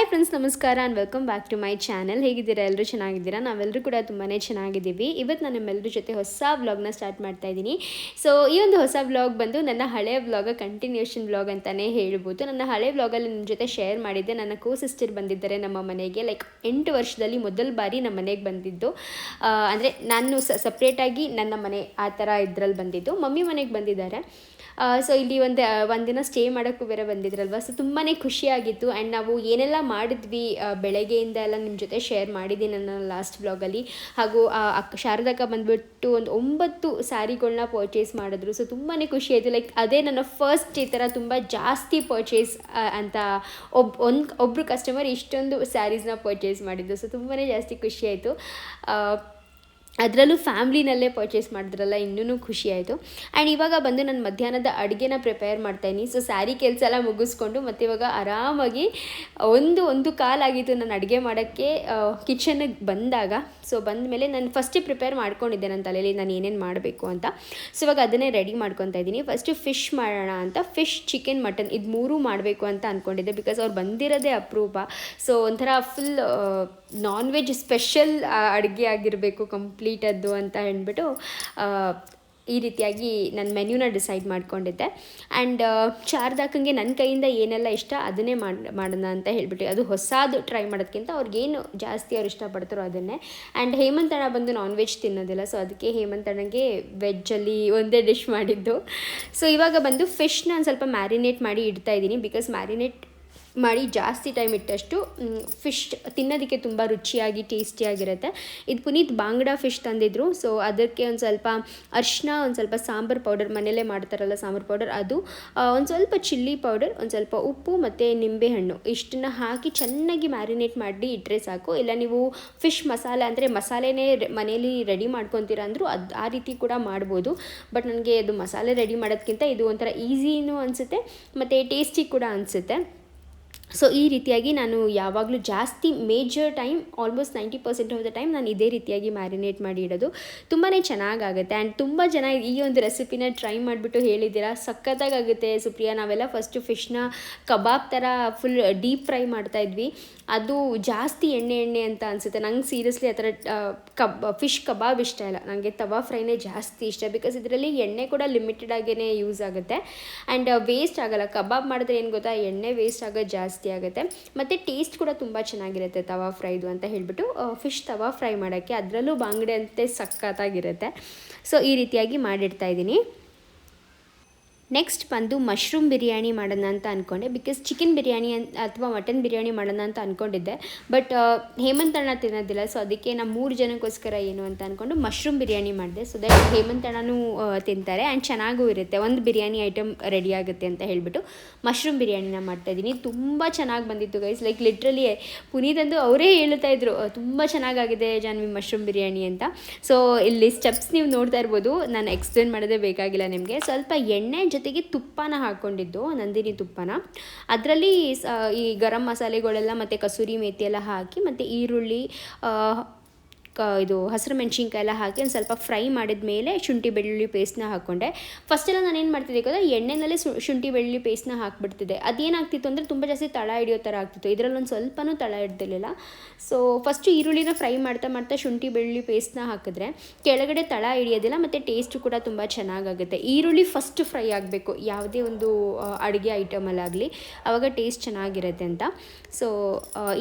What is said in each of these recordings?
Hi friends ನಮಸ್ಕಾರ and welcome back to my channel ಹೇಗಿದ್ದೀರಾ? ಎಲ್ಲರೂ ಚೆನ್ನಾಗಿದ್ದೀರಾ? ನಾವೆಲ್ಲರೂ ಕೂಡ ತುಂಬಾ ಚೆನ್ನಾಗಿದ್ದೀವಿ. ಇವತ್ತು ನಾನು ನಿಮ್ಮೆಲ್ಲರ ಜೊತೆ ಹೊಸ ವ್ಲಾಗ್ನ ಸ್ಟಾರ್ಟ್ ಮಾಡ್ತಾ ಇದ್ದೀನಿ. ಸೊ ಈ ಒಂದು ಹೊಸ ವ್ಲಾಗ್ ಬಂದು ನನ್ನ ಹಳೆಯ ವ್ಲಾಗ ಕಂಟಿನ್ಯೂಷನ್ ವ್ಲಾಗ್ ಅಂತಲೇ ಹೇಳ್ಬೋದು. ನನ್ನ ಹಳೆ ವ್ಲಾಗಲ್ಲಿ ನಿಮ್ಮ ಜೊತೆ ಶೇರ್ ಮಾಡಿದ್ದೆ. ನನ್ನ ಕೋ ಸಿಸ್ಟರ್ ಬಂದಿದ್ದಾರೆ ನಮ್ಮ ಮನೆಗೆ. ಲೈಕ್ ಎಂಟು ವರ್ಷದಲ್ಲಿ ಮೊದಲ ಬಾರಿ ನಮ್ಮ ಮನೆಗೆ ಬಂದಿದ್ದು. ಅಂದರೆ ನಾನು ಸಪ್ರೇಟಾಗಿ ನನ್ನ ಮನೆ ಆ ಥರ ಇದ್ರಲ್ಲಿ ಬಂದಿದ್ದು. ಮಮ್ಮಿ ಮನೆಗೆ ಬಂದಿದ್ದಾರೆ. ಸೊ ಇಲ್ಲಿ ಒಂದು ಒಂದಿನ ಸ್ಟೇ ಮಾಡೋಕ್ಕೂ ಬೇರೆ ಬಂದಿದ್ರಲ್ವ? ಸೊ ತುಂಬಾ ಖುಷಿಯಾಗಿತ್ತು. ಆ್ಯಂಡ್ ನಾವು ಏನೆಲ್ಲ ಮಾಡಿದ್ವಿ ಬೆಳಗ್ಗೆಯಿಂದ ಎಲ್ಲ ನಿಮ್ಮ ಜೊತೆ ಶೇರ್ ಮಾಡಿದ್ದೀನಿ ನನ್ನ ಲಾಸ್ಟ್ ಬ್ಲಾಗಲ್ಲಿ ಹಾಗೂ ಅಕ್ಕ, ಶಾರದಕ್ಕ ಬಂದುಬಿಟ್ಟು ಒಂದು ಒಂಬತ್ತು ಸ್ಯಾರಿಗಳನ್ನ ಪರ್ಚೇಸ್ ಮಾಡಿದ್ರು. ಸೊ ತುಂಬಾ ಖುಷಿ ಆಯಿತು ಲೈಕ್ ಅದೇ ನನ್ನ ಫಸ್ಟ್ ಈ ಥರ ತುಂಬ ಜಾಸ್ತಿ ಪರ್ಚೇಸ್ ಅಂತ ಒಬ್, ಒಂದು ಒಬ್ಬರು ಕಸ್ಟಮರ್ ಇಷ್ಟೊಂದು ಸ್ಯಾರೀಸ್ನ ಪರ್ಚೇಸ್ ಮಾಡಿದ್ದು. ಸೊ ತುಂಬಾ ಜಾಸ್ತಿ ಖುಷಿ ಆಯಿತು ಅದರಲ್ಲೂ ಫ್ಯಾಮ್ಲಿನಲ್ಲೇ ಪರ್ಚೇಸ್ ಮಾಡಿದ್ರಲ್ಲ ಇನ್ನೂ ಖುಷಿ ಆಯಿತು. ಆ್ಯಂಡ್ ಇವಾಗ ಬಂದು ನಾನು ಮಧ್ಯಾಹ್ನದ ಅಡುಗೆನ ಪ್ರಿಪೇರ್ ಮಾಡ್ತಾಯಿನಿ ಸೊ ಸ್ಯಾರಿ ಕೆಲಸ ಎಲ್ಲ ಮುಗಿಸ್ಕೊಂಡು ಮತ್ತು ಇವಾಗ ಆರಾಮಾಗಿ ಒಂದು ಒಂದು ಕಾಲಾಗಿತ್ತು ನಾನು ಅಡುಗೆ ಮಾಡೋಕ್ಕೆ ಕಿಚನ್ಗೆ ಬಂದಾಗ. ಸೊ ಬಂದ ಮೇಲೆ ನಾನು ಫಸ್ಟೇ ಪ್ರಿಪೇರ್ ಮಾಡ್ಕೊಂಡಿದ್ದೆ ನನ್ನ ತಲೆಯಲ್ಲಿ ನಾನು ಏನೇನು ಮಾಡಬೇಕು ಅಂತ. ಸೊ ಇವಾಗ ಅದನ್ನೇ ರೆಡಿ ಮಾಡ್ಕೊತಾ ಇದ್ದೀನಿ. ಫಸ್ಟು ಫಿಶ್ ಮಾಡೋಣ ಅಂತ. ಫಿಶ್ ಚಿಕನ್ ಮಟನ್ ಇದು ಮೂರೂ ಮಾಡಬೇಕು ಅಂತ ಅಂದ್ಕೊಂಡಿದ್ದೆ ಬಿಕಾಸ್ ಅವ್ರು ಬಂದಿರೋದೇ ಅಪರೂಪ. ಸೊ ಒಂಥರ ಫುಲ್ ನಾನ್ ವೆಜ್ ಸ್ಪೆಷಲ್ ಅಡುಗೆ ಆಗಿರಬೇಕು ಕಂಪ್ಲೀಟ್ ಅದು ಅಂತ ಹೇಳ್ಬಿಟ್ಟು ಈ ರೀತಿಯಾಗಿ ನನ್ನ ಮೆನ್ಯೂನ ಡಿಸೈಡ್ ಮಾಡ್ಕೊಂಡಿದ್ದೆ. ಆ್ಯಂಡ್ ಶಾರದಾಕಂಗೆ ನನ್ನ ಕೈಯಿಂದ ಏನೆಲ್ಲ ಇಷ್ಟ ಅದನ್ನೇ ಮಾಡಿ, ಮಾಡೋಣ ಅಂತ ಹೇಳ್ಬಿಟ್ಟು, ಅದು ಹೊಸದು ಟ್ರೈ ಮಾಡೋದಕ್ಕಿಂತ ಅವ್ರಿಗೇನು ಜಾಸ್ತಿ ಅವ್ರು ಇಷ್ಟಪಡ್ತಾರೋ ಅದನ್ನೇ. ಆ್ಯಂಡ್ ಹೇಮಂತಣ್ಣ ಬಂದು ನಾನ್ ವೆಜ್ ತಿನ್ನೋದಿಲ್ಲ ಸೊ ಅದಕ್ಕೆ ಹೇಮಂತಣ್ಣಗೆ ವೆಜ್ಜಲ್ಲಿ ಒಂದೇ ಡಿಶ್ ಮಾಡಿದ್ದು. ಸೊ ಇವಾಗ ಬಂದು ಫಿಶ್ ನಾನು ಸ್ವಲ್ಪ ಮ್ಯಾರಿನೇಟ್ ಮಾಡಿ ಇಡ್ತಾ ಇದ್ದೀನಿ ಬಿಕಾಸ್ ಮ್ಯಾರಿನೇಟ್ ಮಾಡಿ ಜಾಸ್ತಿ ಟೈಮ್ ಇಟ್ಟಷ್ಟು ಫಿಶ್ ತಿನ್ನೋದಕ್ಕೆ ತುಂಬ ರುಚಿಯಾಗಿ ಟೇಸ್ಟಿಯಾಗಿರುತ್ತೆ ಇದು ಪುನೀತ್ ಬಾಂಗ್ಡಾ ಫಿಶ್ ತಂದಿದ್ರು. ಸೊ ಅದಕ್ಕೆ ಒಂದು ಸ್ವಲ್ಪ ಅರಿಶಿನ, ಒಂದು ಸ್ವಲ್ಪ ಸಾಂಬಾರು ಪೌಡರ್ ಮನೆಯಲ್ಲೇ ಮಾಡ್ತಾರಲ್ಲ ಸಾಂಬಾರು ಪೌಡರ್ ಅದು ಒಂದು ಸ್ವಲ್ಪ ಚಿಲ್ಲಿ ಪೌಡರ್ ಒಂದು ಸ್ವಲ್ಪ ಉಪ್ಪು ಮತ್ತು ನಿಂಬೆಹಣ್ಣು ಇಷ್ಟನ್ನ ಹಾಕಿ ಚೆನ್ನಾಗಿ ಮ್ಯಾರಿನೇಟ್ ಮಾಡಿ ಇಟ್ಟರೆ ಸಾಕು. ಇಲ್ಲ ನೀವು ಫಿಶ್ ಮಸಾಲೆ ಅಂದರೆ ಮಸಾಲೆನೇ ಮನೇಲಿ ರೆಡಿ ಮಾಡ್ಕೊತೀರ ಅಂದರೂ ಅದು, ಆ ರೀತಿ ಕೂಡ ಮಾಡ್ಬೋದು. ಬಟ್ ನನಗೆ ಅದು ಮಸಾಲೆ ರೆಡಿ ಮಾಡೋದಕ್ಕಿಂತ ಇದು ಒಂಥರ ಈಸಿನೂ ಅನಿಸುತ್ತೆ, ಮತ್ತು ಟೇಸ್ಟಿ ಕೂಡ ಅನಿಸುತ್ತೆ. ಸೊ ಈ ರೀತಿಯಾಗಿ ನಾನು ಯಾವಾಗಲೂ ಜಾಸ್ತಿ major time almost ninety percent of the time ನಾನು ಇದೇ ರೀತಿಯಾಗಿ ಮ್ಯಾರಿನೇಟ್ ಮಾಡಿ ಇಡೋದು. ತುಂಬಾ ಚೆನ್ನಾಗಾಗುತ್ತೆ. ಆ್ಯಂಡ್ ತುಂಬ ಜನ ಈ ಒಂದು ರೆಸಿಪಿನ ಟ್ರೈ ಮಾಡಿಬಿಟ್ಟು ಹೇಳಿದ್ದೀರಾ? ಸಖತ್ತಾಗುತ್ತೆ ಸುಪ್ರಿಯಾ. ನಾವೆಲ್ಲ ಫಸ್ಟು ಫಿಶ್ನ ಕಬಾಬ್ ಥರ ಫುಲ್ ಡೀಪ್ ಫ್ರೈ ಮಾಡ್ತಾ ಇದ್ವಿ. ಅದು ಜಾಸ್ತಿ ಎಣ್ಣೆ ಎಣ್ಣೆ ಅಂತ ಅನಿಸುತ್ತೆ. ನಂಗೆ ಸೀರಿಯಸ್ಲಿ ಆ ಥರ ಕಬ್ ಫಿಶ್ ಕಬಾಬ್ ಇಷ್ಟ ಇಲ್ಲ. ನನಗೆ ತವಾ ಫ್ರೈನೇ ಜಾಸ್ತಿ ಇಷ್ಟ. ಬಿಕಾಸ್ ಇದರಲ್ಲಿ ಎಣ್ಣೆ ಕೂಡ ಲಿಮಿಟೆಡ್ ಆಗೇ ಯೂಸ್ ಆಗುತ್ತೆ. ಆ್ಯಂಡ್ ವೇಸ್ಟ್ ಆಗಲ್ಲ. ಕಬಾಬ್ ಮಾಡಿದ್ರೆ ಏನು ಗೊತ್ತಾ? ಎಣ್ಣೆ ವೇಸ್ಟ್ ಆಗೋದು ಜಾಸ್ತಿ ಆಗುತ್ತೆ. ಮತ್ತು ಟೇಸ್ಟ್ ಕೂಡ ತುಂಬ ಚೆನ್ನಾಗಿರುತ್ತೆ ತವಾ ಫ್ರೈದು ಅಂತ ಹೇಳಿಬಿಟ್ಟು ಫಿಶ್ ತವಾ ಫ್ರೈ ಮಾಡೋಕ್ಕೆ ಅದರಲ್ಲೂ ಬಾಂಗಡೆ ಅಂತೆ ಸಖತ್ತಾಗಿರುತ್ತೆ. ಸೊ ಈ ರೀತಿಯಾಗಿ ಮಾಡಿಡ್ತಾ ಇದ್ದೀನಿ. ನೆಕ್ಸ್ಟ್ ಬಂದು ಮಶ್ರೂಮ್ ಬಿರಿಯಾನಿ ಮಾಡೋಣ ಅಂತ ಅಂದ್ಕೊಂಡೆ ಬಿಕಾಸ್ ಚಿಕನ್ ಬಿರಿಯಾನಿ ಅಥವಾ ಮಟನ್ ಬಿರಿಯಾನಿ ಮಾಡೋಣ ಅಂತ ಅಂದ್ಕೊಂಡಿದ್ದೆ ಬಟ್ ಹೇಮಂತ್ ಅಣ್ಣ ತಿನ್ನೋದಿಲ್ಲ. ಸೊ ಅದಕ್ಕೆ ನಾವು ಮೂರು ಜನಕ್ಕೋಸ್ಕರ ಏನು ಅಂತ ಅಂದ್ಕೊಂಡು ಮಶ್ರೂಮ್ ಬಿರಿಯಾನಿ ಮಾಡಿದೆ. ಸೊ ದಟ್ ಹೇಮಂತ್ ಅಣ್ಣನೂ ತಿಂತಾರೆ. ಆ್ಯಂಡ್ ಚೆನ್ನಾಗೂ ಇರುತ್ತೆ. ಒಂದು ಬಿರಿಯಾನಿ ಐಟಮ್ ರೆಡಿ ಆಗುತ್ತೆ ಅಂತ ಹೇಳಿಬಿಟ್ಟು ಮಶ್ರೂಮ್ ಬಿರಿಯಾನಿನ ಮಾಡ್ತಾಯಿದ್ದೀನಿ ತುಂಬ ಚೆನ್ನಾಗಿ ಬಂದಿತ್ತು ಗೈಸ್ ಲೈಕ್ ಲಿಟ್ರಲಿ ಪುನೀತ್ ಅಂದು ಅವರೇ ಹೇಳ್ತಾ ಇದ್ರು "ಅಹ್, ತುಂಬ ಚೆನ್ನಾಗಾಗಿದೆ ಜಾನ್ವಿ ಮಶ್ರೂಮ್ ಬಿರಿಯಾನಿ ಅಂತ. ಸೊ ಇಲ್ಲಿ ಸ್ಟೆಪ್ಸ್ ನೀವು ನೋಡ್ತಾ ಇರ್ಬೋದು. ನಾನು ಎಕ್ಸ್ಪ್ಲೇನ್ ಮಾಡೋದೇ ಬೇಕಾಗಿಲ್ಲ ನಿಮಗೆ. ಸ್ವಲ್ಪ ಎಣ್ಣೆ ಜೊತೆಗೆ ತುಪ್ಪನ ಹಾಕ್ಕೊಂಡಿದ್ದು ನಂದಿನಿ ತುಪ್ಪನ. ಅದರಲ್ಲಿ ಈ ಗರಂ ಮಸಾಲೆಗಳೆಲ್ಲ ಮತ್ತು ಕಸೂರಿ ಮೇಥಿ ಎಲ್ಲ ಹಾಕಿ ಮತ್ತು ಈರುಳ್ಳಿ ಕ, ಇದು ಹಸಿರು ಮೆಣಸಿನ್ಕಾಯಿ ಎಲ್ಲ ಹಾಕಿ ಒಂದು ಸ್ವಲ್ಪ ಫ್ರೈ ಮಾಡಿದ ಮೇಲೆ ಶುಂಠಿ ಬೆಳ್ಳುಳ್ಳಿ ಪೇಸ್ಟ್ನ ಹಾಕ್ಕೊಂಡೆ ಫಸ್ಟೆಲ್ಲ ನಾನು ಏನು ಮಾಡ್ತಿದ್ದೆ ಗೊತ್ತಾ? ಎಣ್ಣೆನಲ್ಲೇ ಶುಂಠಿ ಬೆಳ್ಳುಳ್ಳಿ ಪೇಸ್ಟ್ನ ಹಾಕ್ಬಿಡ್ತಿದ್ದೆ. ಅದೇನಾಗ್ತಿತ್ತು ಅಂದರೆ ತುಂಬ ಜಾಸ್ತಿ ತಳ ಹಿಡಿಯೋ ಥರ ಆಗ್ತಿತ್ತು. ಇದರಲ್ಲಿ ಒಂದು ಸ್ವಲ್ಪನೂ ತಳ ಹಿಡ್ದಿರಲಿಲ್ಲ. ಸೊ ಫಸ್ಟು ಈರುಳ್ಳಿನ ಫ್ರೈ ಮಾಡ್ತಾ ಮಾಡ್ತಾ ಶುಂಠಿ ಬೆಳ್ಳುಳ್ಳಿ ಪೇಸ್ಟ್ನ ಹಾಕಿದ್ರೆ ಕೆಳಗಡೆ ತಳ ಹಿಡಿಯೋದಿಲ್ಲ, ಮತ್ತು ಟೇಸ್ಟು ಕೂಡ ತುಂಬ ಚೆನ್ನಾಗಾಗುತ್ತೆ. ಈರುಳ್ಳಿ ಫಸ್ಟ್ ಫ್ರೈ ಆಗಬೇಕು. ಯಾವುದೇ ಒಂದು ಅಡುಗೆ ಐಟಮಲ್ಲಾಗಲಿ ಆವಾಗ ಟೇಸ್ಟ್ ಚೆನ್ನಾಗಿರುತ್ತೆ ಅಂತ. ಸೊ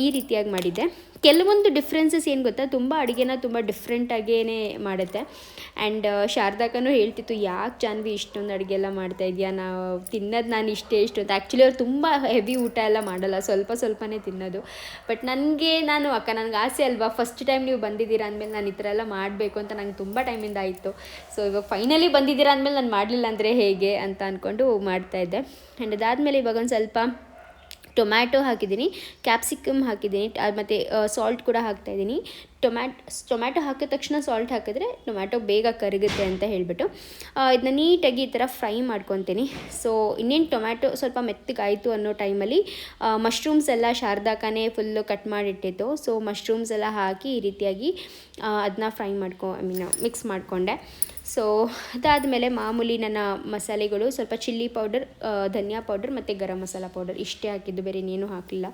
ಈ ರೀತಿಯಾಗಿ ಮಾಡಿದ್ದೆ. ಕೆಲವೊಂದು ಡಿಫ್ರೆನ್ಸಸ್ ಏನು ಗೊತ್ತಾ? ತುಂಬ ಅಡುಗೆನ ತುಂಬ ಡಿಫ್ರೆಂಟಾಗೇ ಮಾಡುತ್ತೆ. ಆ್ಯಂಡ್ ಶಾರದಾಕನೂ ಹೇಳ್ತಿತ್ತು, ಯಾಕೆ ಜಾನ್ವಿ ಇಷ್ಟೊಂದು ಅಡುಗೆ ಎಲ್ಲ ಮಾಡ್ತಾ ಇದೆಯಾ? ನಾವು ತಿನ್ನೋದು ನಾನು ಇಷ್ಟೇ ಇಷ್ಟು ಅಂತ. ಆ್ಯಕ್ಚುಲಿ ಅವ್ರು ತುಂಬ ಹೆವಿ ಊಟ ಎಲ್ಲ ಮಾಡಲ್ಲ, ಸ್ವಲ್ಪ ಸ್ವಲ್ಪನೇ ತಿನ್ನೋದು. ಬಟ್ ನನಗೆ ನಾನು, ಅಕ್ಕ ನನಗೆ ಆಸೆ ಅಲ್ವಾ? ಫಸ್ಟ್ ಟೈಮ್ ನೀವು ಬಂದಿದ್ದೀರಾ ಅಂದಮೇಲೆ ನಾನು ಈ ಥರ ಎಲ್ಲ ಮಾಡಬೇಕು ಅಂತ ನಂಗೆ ತುಂಬ ಟೈಮಿಂದ ಆಯಿತು. ಸೊ ಇವಾಗ ಫೈನಲಿ ಬಂದಿದ್ದೀರಾ ಅಂದಮೇಲೆ ನಾನು ಮಾಡಲಿಲ್ಲ ಅಂದರೆ ಹೇಗೆ ಅಂತ ಅಂದ್ಕೊಂಡು ಮಾಡ್ತಾಯಿದ್ದೆ ಆ್ಯಂಡ್ ಅದಾದಮೇಲೆ ಇವಾಗ ಒಂದು ಸ್ವಲ್ಪ ಟೊಮ್ಯಾಟೊ ಹಾಕಿದ್ದೀನಿ, ಕ್ಯಾಪ್ಸಿಕಮ್ ಹಾಕಿದ್ದೀನಿ ಮತ್ತು ಸಾಲ್ಟ್ ಕೂಡ ಹಾಕ್ತಾಯಿದ್ದೀನಿ ಟೊಮ್ಯಾಟ್, ಟೊಮ್ಯಾಟೊ ಹಾಕಿದ ತಕ್ಷಣ ಸಾಲ್ಟ್ ಹಾಕಿದ್ರೆ ಟೊಮ್ಯಾಟೊ ಬೇಗ ಕರಗುತ್ತೆ ಅಂತ ಹೇಳಿಬಿಟ್ಟು ಇದನ್ನ ನೀಟಾಗಿ ಈ ಥರ ಫ್ರೈ ಮಾಡ್ಕೊತೀನಿ. ಸೊ ಇನ್ನೇನು ಟೊಮ್ಯಾಟೊ ಸ್ವಲ್ಪ ಮೆತ್ತಗಾಯಿತು ಅನ್ನೋ ಟೈಮಲ್ಲಿ ಮಶ್ರೂಮ್ಸ್ ಎಲ್ಲ ಶಾರದಾಕನೇ ಫುಲ್ಲು ಕಟ್ ಮಾಡಿಟ್ಟಿತ್ತು. ಸೊ ಮಶ್ರೂಮ್ಸ್ ಎಲ್ಲ ಹಾಕಿ ಈ ರೀತಿಯಾಗಿ ಅದನ್ನ ಫ್ರೈ ಮಾಡ್ಕೊ ಐ ಮೀನ್ ಮಿಕ್ಸ್ ಮಾಡಿಕೊಂಡೆ. ಸೊ ಅದಾದಮೇಲೆ ಮಾಮೂಲಿ ನನ್ನ ಮಸಾಲೆಗಳು ಸ್ವಲ್ಪ ಚಿಲ್ಲಿ ಪೌಡರ್ ಧನಿಯಾ ಪೌಡರ್ ಮತ್ತು ಗರಂ ಮಸಾಲ ಪೌಡರ್ ಇಷ್ಟೇ ಹಾಕಿದ್ದು, ಬೇರೆ ಇನ್ನೇನು ಹಾಕಲಿಲ್ಲ.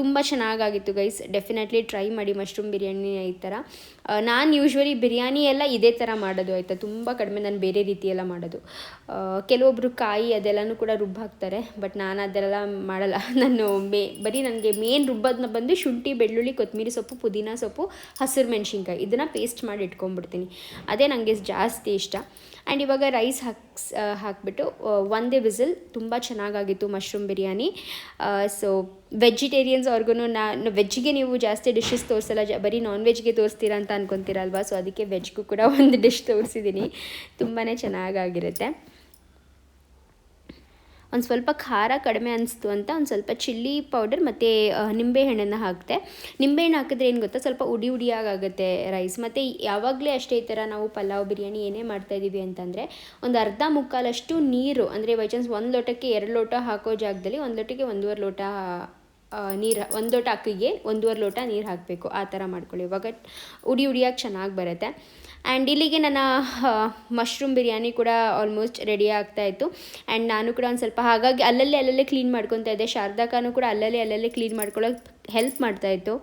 ತುಂಬ ಚೆನ್ನಾಗಾಗಿತ್ತು ಗೈಸ್ ಡೆಫಿನೆಟ್ಲಿ ಟ್ರೈ ಮಾಡಿ ಮಶ್ರೂಮ್ ಬಿರಿಯಾನಿ ಈ ಥರ ನಾನು ಯೂಶ್ವಲಿ ಬಿರಿಯಾನಿ ಎಲ್ಲ ಇದೇ ಥರ ಮಾಡೋದು ಆಯಿತಾ? ತುಂಬ ಕಡಿಮೆ ನಾನು ಬೇರೆ ರೀತಿಯೆಲ್ಲ ಮಾಡೋದು. ಕೆಲವೊಬ್ಬರು ಕಾಯಿ ಅದೆಲ್ಲನೂ ಕೂಡ ರುಬ್ಬ ಹಾಕ್ತಾರೆ ಬಟ್ ನಾನು ಅದೆಲ್ಲ ಮಾಡಲ್ಲ. ನಾನು ಮೇ, ಬರೀ ನನಗೆ ಮೇನ್ ರುಬ್ಬೋದನ್ನ ಬಂದು ಶುಂಠಿ, ಬೆಳ್ಳುಳ್ಳಿ ಕೊತ್ತಂಬರಿ ಸೊಪ್ಪು, ಪುದೀನ ಸೊಪ್ಪು, ಹಸಿರು ಮೆಣಸಿನ್ಕಾಯಿ. ಇದನ್ನು ಪೇಸ್ಟ್ ಮಾಡಿ ಇಟ್ಕೊಂಡ್ಬಿಡ್ತೀನಿ. ಅದೇ ನನಗೆ ಜಾಸ್ತಿ ಇಷ್ಟ. ಆ್ಯಂಡ್ ಇವಾಗ ರೈಸ್ ಹಾಕ್ಸ್ ಹಾಕ್ಬಿಟ್ಟು ಒಂದೇ ವಿಸಿಲ್ ತುಂಬ ಚೆನ್ನಾಗಾಗಿತ್ತು ಮಶ್ರೂಮ್ ಬಿರಿಯಾನಿ. ಸೊ ವೆಜಿಟೇರಿಯನ್ಸ್ ಅವ್ರಿಗೂ ನಾನು ವೆಜ್ಗೆ ನೀವು ಜಾಸ್ತಿ ಡಿಶಸ್ ತೋರಿಸಲ್ಲ ಬರೀ ನಾನ್ ವೆಜ್ಗೆ ತೋರಿಸ್ತೀರಾ ಅಂತ ಅನ್ಕೊತೀರಲ್ವಾ? ಸೊ ಅದಕ್ಕೆ ವೆಜ್ಗೂ ಕೂಡ ಒಂದು ಡಿಶ್ ತೋರಿಸಿದ್ದೀನಿ ತುಂಬಾ ಚೆನ್ನಾಗಾಗಿರುತ್ತೆ. ಒಂದು ಸ್ವಲ್ಪ ಖಾರ ಕಡಿಮೆ ಅನಿಸ್ತು ಅಂತ, ಒಂದು ಸ್ವಲ್ಪ ಚಿಲ್ಲಿ ಪೌಡರ್ ಮತ್ತು ನಿಂಬೆಹಣ್ಣನ್ನು ಹಾಕಿದೆ. ನಿಂಬೆಹಣ್ಣು ಹಾಕಿದ್ರೆ ಏನು ಗೊತ್ತಾ? ಸ್ವಲ್ಪ ಉಡಿ ಉಡಿಯಾಗುತ್ತೆ ರೈಸ್ ಮತ್ತು ಯಾವಾಗಲೇ ಅಷ್ಟೇ ಈ ಥರ ನಾವು ಪಲಾವ್, ಬಿರಿಯಾನಿ ಏನೇ ಮಾಡ್ತಾಯಿದ್ದೀವಿ ಅಂತಂದರೆ, ಒಂದು ಅರ್ಧ ಮುಕ್ಕಾಲಷ್ಟು ನೀರು, ಅಂದರೆ ಬೈ ಚಾನ್ಸ್ ಒಂದು ಲೋಟಕ್ಕೆ ಎರಡು ಲೋಟ ಹಾಕೋ ಜಾಗದಲ್ಲಿ ಒಂದು ಲೋಟಕ್ಕೆ ಒಂದೂವರೆ ಲೋಟ ನೀರು ಒಂದು ಲೋಟ ಅಕ್ಕಿಗೆ ಒಂದೂವರೆ ಲೋಟ ನೀರು ಹಾಕಬೇಕು, ಆ ಥರ ಮಾಡ್ಕೊಳ್ಳಿ. ಇವಾಗ ಉಡಿ ಉಡಿಯಾಗಿ ಚೆನ್ನಾಗಿ ಬರುತ್ತೆ. ಆ್ಯಂಡ್ ಇಲ್ಲಿಗೆ ನನ್ನ ಮಶ್ರೂಮ್ ಬಿರಿಯಾನಿ ಕೂಡ ಆಲ್ಮೋಸ್ಟ್ ರೆಡಿ ಆಗ್ತಾಯಿತ್ತು ಆ್ಯಂಡ್ ನಾನು ಕೂಡ ಒಂದು ಸ್ವಲ್ಪ ಹಾಗಾಗಿ ಅಲ್ಲಲ್ಲೇ ಅಲ್ಲಲ್ಲೇ ಕ್ಲೀನ್ ಮಾಡ್ಕೊತಾ ಇದ್ದೆ. ಶಾರದಾಕಾನು ಕೂಡ ಅಲ್ಲಲ್ಲೇ ಅಲ್ಲಲ್ಲೇ ಕ್ಲೀನ್ ಮಾಡ್ಕೊಳ್ಳೋಕೆ ಹೆಲ್ಪ್ ಮಾಡ್ತಾಯಿತ್ತು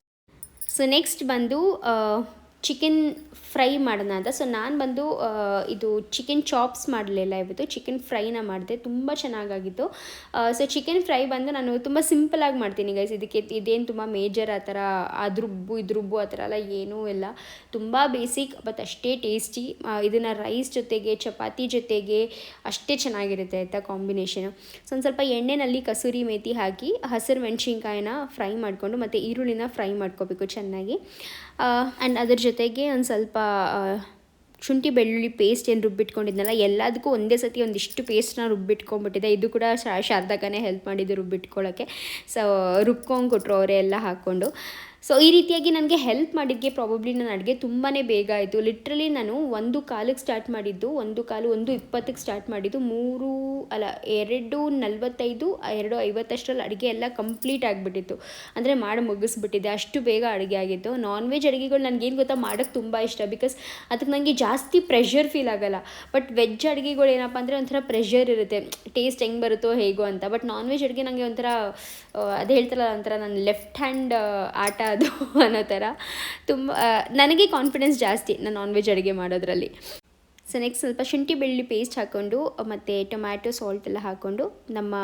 ಸೊ ನೆಕ್ಸ್ಟ್ ಬಂದು ಚಿಕನ್ ಫ್ರೈ ಮಾಡೋಣ ಅಂತ. ಸೊ ನಾನು ಬಂದು ಇದು ಚಿಕನ್ ಚಾಪ್ಸ್ ಮಾಡಲಿಲ್ಲ ಇವತ್ತು. ಚಿಕನ್ ಫ್ರೈನ ಮಾಡಿದೆ. ತುಂಬ ಚೆನ್ನಾಗಾಗಿತ್ತು. ಸೊ ಚಿಕನ್ ಫ್ರೈ ಬಂದು ನಾನು ತುಂಬ ಸಿಂಪಲಾಗಿ ಮಾಡ್ತೀನಿ ಗೈಸ್ ಇದಕ್ಕೆ ಇದೇನು ತುಂಬ ಮೇಜರ್ ಆ ಥರ ಅದ್ರುಬ್ಬು ಇದ್ರುಬ್ಬು ಆ ಥರ ಎಲ್ಲ ಏನೂ ಇಲ್ಲ. ತುಂಬ ಬೇಸಿಕ್ ಬಟ್ ಅಷ್ಟೇ ಟೇಸ್ಟಿ ಇದನ್ನು ರೈಸ್ ಜೊತೆಗೆ, ಚಪಾತಿ ಜೊತೆಗೆ ಅಷ್ಟೇ ಚೆನ್ನಾಗಿರುತ್ತೆ ಆಯಿತಾ ಕಾಂಬಿನೇಷನು ಸೊ ಒಂದು ಸ್ವಲ್ಪ ಎಣ್ಣೆನಲ್ಲಿ ಕಸೂರಿ ಮೇತಿ ಹಾಕಿ, ಹಸಿರು ಮೆಣಸಿನ್ಕಾಯಿನ ಫ್ರೈ ಮಾಡಿಕೊಂಡು ಮತ್ತು ಈರುಳ್ಳಿನ ಫ್ರೈ ಮಾಡ್ಕೋಬೇಕು ಚೆನ್ನಾಗಿ. ಆ್ಯಂಡ್ ಅದ್ರ ಜೊತೆಗೆ ಒಂದು ಸ್ವಲ್ಪ ಶುಂಠಿ, ಬೆಳ್ಳುಳ್ಳಿ ಪೇಸ್ಟ್ ಏನು ರುಬ್ಬಿಟ್ಕೊಂಡಿದ್ನಲ್ಲ, ಎಲ್ಲದಕ್ಕೂ ಒಂದೇ ಸತಿ ಒಂದಿಷ್ಟು ಪೇಸ್ಟ್ನ ರುಬ್ಬಿಟ್ಕೊಂಡ್ಬಿಟ್ಟಿದೆ. ಇದು ಕೂಡ ಶಾ ಶಾರದಾಕನೇ ಹೆಲ್ಪ್ ಮಾಡಿದ್ದು ರುಬ್ಬಿಟ್ಕೊಳ್ಳೋಕ್ಕೆ ಸೊ ರುಬ್ಕೊಂಡು ಕೊಟ್ಟರು ಅವರೇ ಎಲ್ಲ ಹಾಕ್ಕೊಂಡು. ಸೊ ಈ ರೀತಿಯಾಗಿ ನನಗೆ ಹೆಲ್ಪ್ ಮಾಡಿದ್ದಕ್ಕೆ ಪ್ರಾಬಬ್ಲಿ ನನ್ನ ಅಡುಗೆ ತುಂಬಾ ಬೇಗ ಆಯಿತು. ಲಿಟ್ರಲಿ ನಾನು ಒಂದು ಕಾಲಿಗೆ ಸ್ಟಾರ್ಟ್ ಮಾಡಿದ್ದು, ಒಂದು ಕಾಲು ಒಂದು ಇಪ್ಪತ್ತಕ್ಕೆ ಸ್ಟಾರ್ಟ್ ಮಾಡಿದ್ದು, ಮೂರು ಅಲ್ಲ, ಎರಡು ನಲ್ವತ್ತೈದು, ಎರಡು ಐವತ್ತಷ್ಟರಲ್ಲಿ ಅಡುಗೆ ಎಲ್ಲ ಕಂಪ್ಲೀಟ್ ಆಗಿಬಿಟ್ಟಿತ್ತು. ಅಂದರೆ ಮಾಡಿ ಮುಗಿಸ್ಬಿಟ್ಟಿದ್ದೆ. ಅಷ್ಟು ಬೇಗ ಅಡುಗೆ ಆಗಿತ್ತು. ನಾನ್ ವೆಜ್ ಅಡುಗೆಗಳು ನನಗೇನು ಗೊತ್ತಾ ಮಾಡೋಕ್ಕೆ ತುಂಬ ಇಷ್ಟ. ಬಿಕಾಸ್ ಅದಕ್ಕೆ ನನಗೆ ಜಾಸ್ತಿ ಪ್ರೆಷರ್ ಫೀಲ್ ಆಗೋಲ್ಲ. ಬಟ್ ವೆಜ್ ಅಡುಗೆಗಳು ಏನಪ್ಪ ಅಂದರೆ ಒಂಥರ ಪ್ರೆಷರ್ ಇರುತ್ತೆ. ಟೇಸ್ಟ್ ಹೆಂಗೆ ಬರುತ್ತೋ ಹೇಗೋ ಅಂತ. ಬಟ್ ನಾನ್ ವೆಜ್ ಅಡುಗೆ ನನಗೆ ಒಂಥರ ಅದು ಹೇಳ್ತಾರಲ್ಲ ಒಂಥರ, ನನ್ನ ಲೆಫ್ಟ್ ಹ್ಯಾಂಡ್ ಆಟ ಅದು ಅನ್ನೋ ಥರ. ತುಂಬ ನನಗೆ ಕಾನ್ಫಿಡೆನ್ಸ್ ಜಾಸ್ತಿ ನಾನು ನಾನ್ ವೆಜ್ ಅಡುಗೆ ಮಾಡೋದ್ರಲ್ಲಿ. ಸೊ ನೆಕ್ಸ್ಟ್ ಸ್ವಲ್ಪ ಶುಂಠಿ ಬೆಳ್ಳುಳ್ಳಿ ಪೇಸ್ಟ್ ಹಾಕ್ಕೊಂಡು ಮತ್ತು ಟೊಮ್ಯಾಟೊ ಸಾಲ್ಟ್ ಎಲ್ಲ ಹಾಕ್ಕೊಂಡು ನಮ್ಮ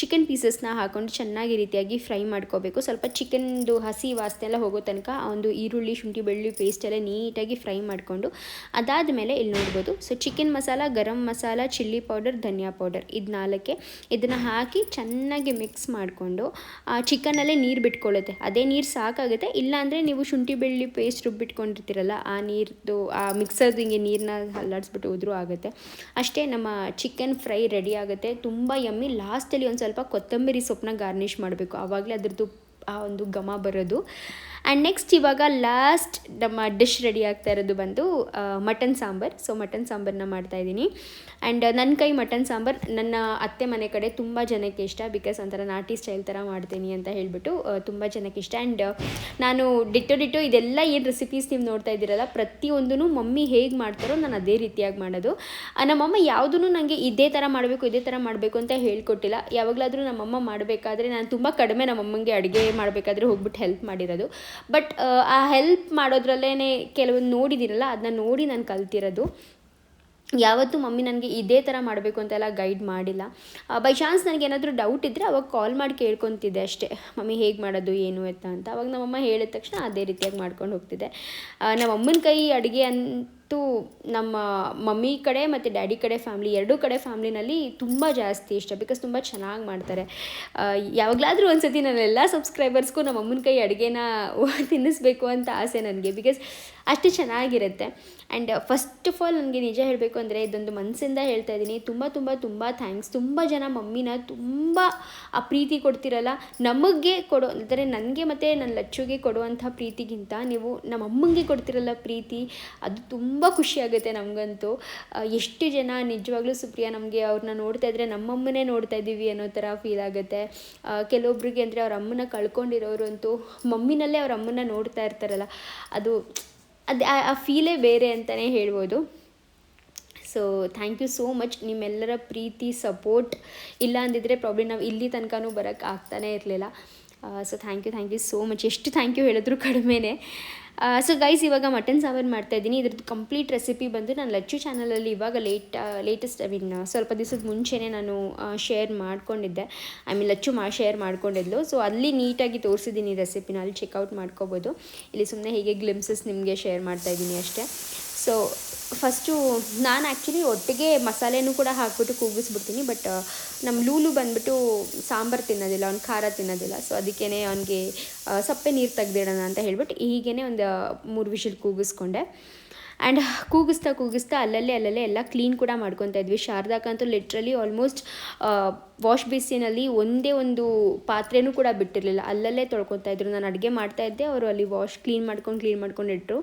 ಚಿಕನ್ ಪೀಸಸ್ನ ಹಾಕೊಂಡು ಚೆನ್ನಾಗಿ ರೀತಿಯಾಗಿ ಫ್ರೈ ಮಾಡ್ಕೋಬೇಕು. ಸ್ವಲ್ಪ ಚಿಕನ್ದು ಹಸಿ ವಾಸನೆ ಎಲ್ಲ ಹೋಗೋ ತನಕ ಆ ಒಂದು ಈರುಳ್ಳಿ, ಶುಂಠಿ, ಬೆಳ್ಳುಳ್ಳಿ ಪೇಸ್ಟ್ ಎಲ್ಲ ನೀಟಾಗಿ ಫ್ರೈ ಮಾಡಿಕೊಂಡು ಅದಾದಮೇಲೆ ಇಲ್ಲಿ ನೋಡ್ಬೋದು. So chicken masala, garam masala chilli powder ಧನಿಯಾ ಪೌಡರ್ ಇದು ನಾಲ್ಕೆ. ಇದನ್ನು ಹಾಕಿ ಚೆನ್ನಾಗಿ ಮಿಕ್ಸ್ ಮಾಡಿಕೊಂಡು ಚಿಕನಲ್ಲೇ ನೀರು ಬಿಟ್ಕೊಳ್ಳುತ್ತೆ. ಅದೇ ನೀರು ಸಾಕಾಗುತ್ತೆ. ಇಲ್ಲಾಂದರೆ ನೀವು ಶುಂಠಿ, ಬೆಳ್ಳುಳ್ಳಿ ಪೇಸ್ಟ್ ರುಬ್ಬಿಟ್ಕೊಂಡಿರ್ತೀರಲ್ಲ, ಆ ನೀರ್ದು, ಆ ಮಿಕ್ಸರ್ದು ಹಿಂಗೆ ನೀರನ್ನ ಅಲ್ಲಾಡಿಸ್ಬಿಟ್ಟು ಹೋದ್ರೂ ಆಗುತ್ತೆ. ಅಷ್ಟೇ ನಮ್ಮ ಚಿಕನ್ ಫ್ರೈ ರೆಡಿ ಆಗುತ್ತೆ. ತುಂಬ ಯಮ್ಮಿ ಲಾಸ್ಟಲ್ಲಿ ಒಂದು ಸ್ವಲ್ಪ ಕೊತ್ತಂಬರಿ ಸೊಪ್ಪನ್ನ ಗಾರ್ನಿಷ್ ಮಾಡಬೇಕು. ಆವಾಗಲೇ ಅದರದ್ದು ಆ ಒಂದು ಘಮ ಬರೋದು. ಆ್ಯಂಡ್ ನೆಕ್ಸ್ಟ್ ಇವಾಗ ಲಾಸ್ಟ್ ನಮ್ಮ ಡಿಶ್ ರೆಡಿ ಆಗ್ತಾ ಇರೋದು ಬಂದು ಮಟನ್ ಸಾಂಬಾರ್. ಸೊ ಮಟನ್ ಸಾಂಬಾರನ್ನ ಮಾಡ್ತಾಯಿದ್ದೀನಿ ಆ್ಯಂಡ್ ನನ್ನ ಕೈ ಮಟನ್ ಸಾಂಬಾರ್, ನನ್ನ ಅತ್ತೆ ಮನೆ ಕಡೆ ತುಂಬ ಜನಕ್ಕೆ ಇಷ್ಟ ಬಿಕಾಸ್ ಒಂಥರ ನಾಟಿ ಸ್ಟೈಲ್ ಥರ ಮಾಡ್ತೀನಿ ಅಂತ ಹೇಳಿಬಿಟ್ಟು ತುಂಬ ಜನಕ್ಕೆ ಇಷ್ಟ. ಆ್ಯಂಡ್ ನಾನು ಡಿಟ್ಟೋ ಡಿಟ್ಟೋ ಇದೆಲ್ಲ ಏನು ರೆಸಿಪೀಸ್ ನೀವು ನೋಡ್ತಾ ಇದ್ದೀರಲ್ಲ ಪ್ರತಿಯೊಂದೂ ಮಮ್ಮಿ ಹೇಗೆ ಮಾಡ್ತಾರೋ ನಾನು ಅದೇ ರೀತಿಯಾಗಿ ಮಾಡೋದು. ನಮ್ಮಮ್ಮ ಯಾವುದೂ ನನಗೆ ಇದೇ ಥರ ಮಾಡಬೇಕು, ಇದೇ ಥರ ಮಾಡಬೇಕು ಅಂತ ಹೇಳ್ಕೊಟ್ಟಿಲ್ಲ. ಯಾವಾಗಲಾದರೂ ನಮ್ಮಮ್ಮ ಮಾಡಬೇಕಾದ್ರೆ ನಾನು ತುಂಬ ಕಡಿಮೆ ನಮ್ಮಮ್ಮಂಗೆ ಅಡುಗೆ ಮಾಡಬೇಕಾದ್ರೆ ಹೋಗ್ಬಿಟ್ಟು ಹೆಲ್ಪ್ ಮಾಡಿರೋದು. ಬಟ್ ಆ ಹೆಲ್ಪ್ ಮಾಡೋದ್ರಲ್ಲೇ ಕೆಲವೊಂದು ನೋಡಿದ್ದೀರಲ್ಲ ಅದನ್ನ ನೋಡಿ ನಾನು ಕಲ್ತಿರೋದು. ಯಾವತ್ತೂ ಮಮ್ಮಿ ನನಗೆ ಇದೇ ಥರ ಮಾಡಬೇಕು ಅಂತೆಲ್ಲ ಗೈಡ್ ಮಾಡಿಲ್ಲ. ಬೈ ಚಾನ್ಸ್ ನನಗೆ ಏನಾದರೂ ಡೌಟ್ ಇದ್ದರೆ ಅವಾಗ ಕಾಲ್ ಮಾಡಿ ಕೇಳ್ಕೊತಿದ್ದೆ ಅಷ್ಟೇ. ಮಮ್ಮಿ ಹೇಗೆ ಮಾಡೋದು, ಏನು ಎತ್ತ ಅಂತ. ಅವಾಗ ನಮ್ಮಮ್ಮ ಹೇಳಿದ ತಕ್ಷಣ ಅದೇ ರೀತಿಯಾಗಿ ಮಾಡ್ಕೊಂಡು ಹೋಗ್ತಿದ್ದೆ. ನಮ್ಮಮ್ಮನ ಕೈ ಅಡುಗೆ ಅಂತೂ ನಮ್ಮ ಮಮ್ಮಿ ಕಡೆ ಮತ್ತು ಡ್ಯಾಡಿ ಕಡೆ ಫ್ಯಾಮ್ಲಿ ಎರಡೂ ಕಡೆ ಫ್ಯಾಮ್ಲಿನಲ್ಲಿ ತುಂಬ ಜಾಸ್ತಿ ಇಷ್ಟ ಬಿಕಾಸ್ ತುಂಬ ಚೆನ್ನಾಗಿ ಮಾಡ್ತಾರೆ. ಯಾವಾಗಲಾದರೂ ಒಂದು ಸತಿ ನನ್ನ ಎಲ್ಲ ಸಬ್ಸ್ಕ್ರೈಬರ್ಸ್ಗೂ ನಮ್ಮ ಅಮ್ಮನ ಕೈ ಅಡುಗೆನ ತಿನ್ನಿಸ್ಬೇಕು ಅಂತ ಆಸೆ ನನಗೆ ಬಿಕಾಸ್ ಅಷ್ಟು ಚೆನ್ನಾಗಿರುತ್ತೆ. ಆ್ಯಂಡ್ ಫಸ್ಟ್ ಆಫ್ ಆಲ್ ನನಗೆ ನಿಜ ಹೇಳಬೇಕು ಅಂದರೆ ಇದೊಂದು ಮನಸ್ಸಿಂದ ಹೇಳ್ತಾ ಇದ್ದೀನಿ. ತುಂಬ ತುಂಬ ತುಂಬ ಥ್ಯಾಂಕ್ಸ್. ತುಂಬ ಜನ ಮಮ್ಮಿನ ತುಂಬ ಆ ಪ್ರೀತಿ ಕೊಡ್ತಿರಲ್ಲ. ನಮಗೆ ಕೊಡೋ, ಅಂದರೆ ನನಗೆ ಮತ್ತು ನನ್ನ ಲಚ್ಚುಗೆ ಕೊಡುವಂಥ ಪ್ರೀತಿಗಿಂತ ನೀವು ನಮ್ಮ ಅಮ್ಮಂಗೆ ಕೊಡ್ತಿರಲ್ಲ ಪ್ರೀತಿ. ಅದು ತುಂಬ ಖುಷಿಯಾಗುತ್ತೆ ನಮಗಂತೂ. ಎಷ್ಟು ಜನ ನಿಜವಾಗ್ಲೂ ಸುಪ್ರಿಯಾ ನಮಗೆ ಅವ್ರನ್ನ ನೋಡ್ತಾ ಇದ್ರೆ ನಮ್ಮಮ್ಮನೇ ನೋಡ್ತಾ ಇದ್ದೀವಿ ಅನ್ನೋ ಥರ ಫೀಲ್ ಆಗುತ್ತೆ. ಆ, ಕೆಲವೊಬ್ರಿಗೆ ಅಂದರೆ ಅವ್ರ ಅಮ್ಮನ ಕಳ್ಕೊಂಡಿರೋರು ಅಂತೂ ಮಮ್ಮಿನಲ್ಲೇ ಅವ್ರ ಅಮ್ಮನ ನೋಡ್ತಾ ಇರ್ತಾರಲ್ಲ ಅದು ಅದು ಆ- ಆ ಫೀಲೇ ಬೇರೆ ಅಂತಲೇ ಹೇಳ್ಬೋದು. So thank you so much ನಿಮ್ಮೆಲ್ಲರ ಪ್ರೀತಿ ಸಪೋರ್ಟ್ ಇಲ್ಲ ಅಂದಿದ್ರೆ ಪ್ರಾಬ್ಲಮ್ ನಾವು ಇಲ್ಲಿ ತನಕನೂ ಬರೋಕ್ಕೆ ಆಗ್ತಾನೇ ಇರಲಿಲ್ಲ. So thank you thank you so much ಎಷ್ಟು ಥ್ಯಾಂಕ್ ಯು ಹೇಳಿದ್ರು ಕಡಿಮೆನೇ. ಸೊ ಗೈಸ್ ಇವಾಗ ಮಟನ್ ಸಾಂಬಾರು ಮಾಡ್ತಾಯಿದ್ದೀನಿ ಇದ್ರದ್ದು ಕಂಪ್ಲೀಟ್ ರೆಸಿಪಿ ಬಂದು ನಾನು ಲಚ್ಚು ಚಾನಲಲ್ಲಿ ಇವಾಗ ಲೇಟ್ ಲೇಟೆಸ್ಟ್ ಐ ಮೀನ್ ಸ್ವಲ್ಪ ದಿವಸದ ಮುಂಚೆನೇ ನಾನು ಶೇರ್ ಮಾಡ್ಕೊಂಡಿದ್ದೆ. ಐ ಮೀನ್ ಲಚ್ಚು ಮಾ ಶೇರ್ ಮಾಡ್ಕೊಂಡಿದ್ಲು. ಸೊ ಅಲ್ಲಿ ನೀಟಾಗಿ ತೋರಿಸಿದ್ದೀನಿ ರೆಸಿಪಿನ ಅಲ್ಲಿ ಚೆಕ್ಔಟ್ ಮಾಡ್ಕೋಬೋದು. ಇಲ್ಲಿ ಸುಮ್ಮನೆ ಹೀಗೆ ಗ್ಲಿಮ್ಸಸ್ ನಿಮಗೆ ಶೇರ್ ಮಾಡ್ತಾಯಿದ್ದೀನಿ ಅಷ್ಟೇ. ಸೊ ಫಸ್ಟು ನಾನು ಆ್ಯಕ್ಚುಲಿ ಒಟ್ಟಿಗೆ ಮಸಾಲೆನೂ ಕೂಡ ಹಾಕ್ಬಿಟ್ಟು ಕೂಗಿಸ್ಬಿಡ್ತೀನಿ ಬಟ್ ನಮ್ಮ ಲೂಲು ಬಂದ್ಬಿಟ್ಟು ಸಾಂಬಾರು ತಿನ್ನೋದಿಲ್ಲ, ಅವ್ನು ಖಾರ ತಿನ್ನೋದಿಲ್ಲ. ಸೊ ಅದಕ್ಕೇ ಅವನಿಗೆ ಸಪ್ಪೆ ನೀರು ತೆಗ್ದಿಡೋಣ ಅಂತ ಹೇಳ್ಬಿಟ್ಟು ಹೀಗೇ ಒಂದು ಮೂರು ವಿಷಲ್ ಕೂಗಿಸ್ಕೊಂಡೆ. ಆ್ಯಂಡ್ ಕೂಗಿಸ್ತಾ ಕೂಗಿಸ್ತಾ ಅಲ್ಲಲ್ಲೇ ಅಲ್ಲಲ್ಲೇ ಎಲ್ಲ ಕ್ಲೀನ್ ಕೂಡ ಮಾಡ್ಕೊತಾ ಇದ್ವಿ. ಶಾರದಾಕಂತೂ ಲಿಟ್ರಲಿ ಆಲ್ಮೋಸ್ಟ್ ವಾಶ್ ಬೇಸಿನಲ್ಲಿ ಒಂದೇ ಒಂದು ಪಾತ್ರೆನೂ ಕೂಡ ಬಿಟ್ಟಿರಲಿಲ್ಲ. ಅಲ್ಲಲ್ಲೇ ತೊಳ್ಕೊತಾ ಇದ್ರು. ನಾನು ಅಡುಗೆ ಮಾಡ್ತಾ ಇದ್ದೆ. ಅವರು ಅಲ್ಲಿ ವಾಶ್ ಕ್ಲೀನ್ ಮಾಡ್ಕೊಂಡು ಕ್ಲೀನ್ ಮಾಡ್ಕೊಂಡು ಇಟ್ಟರು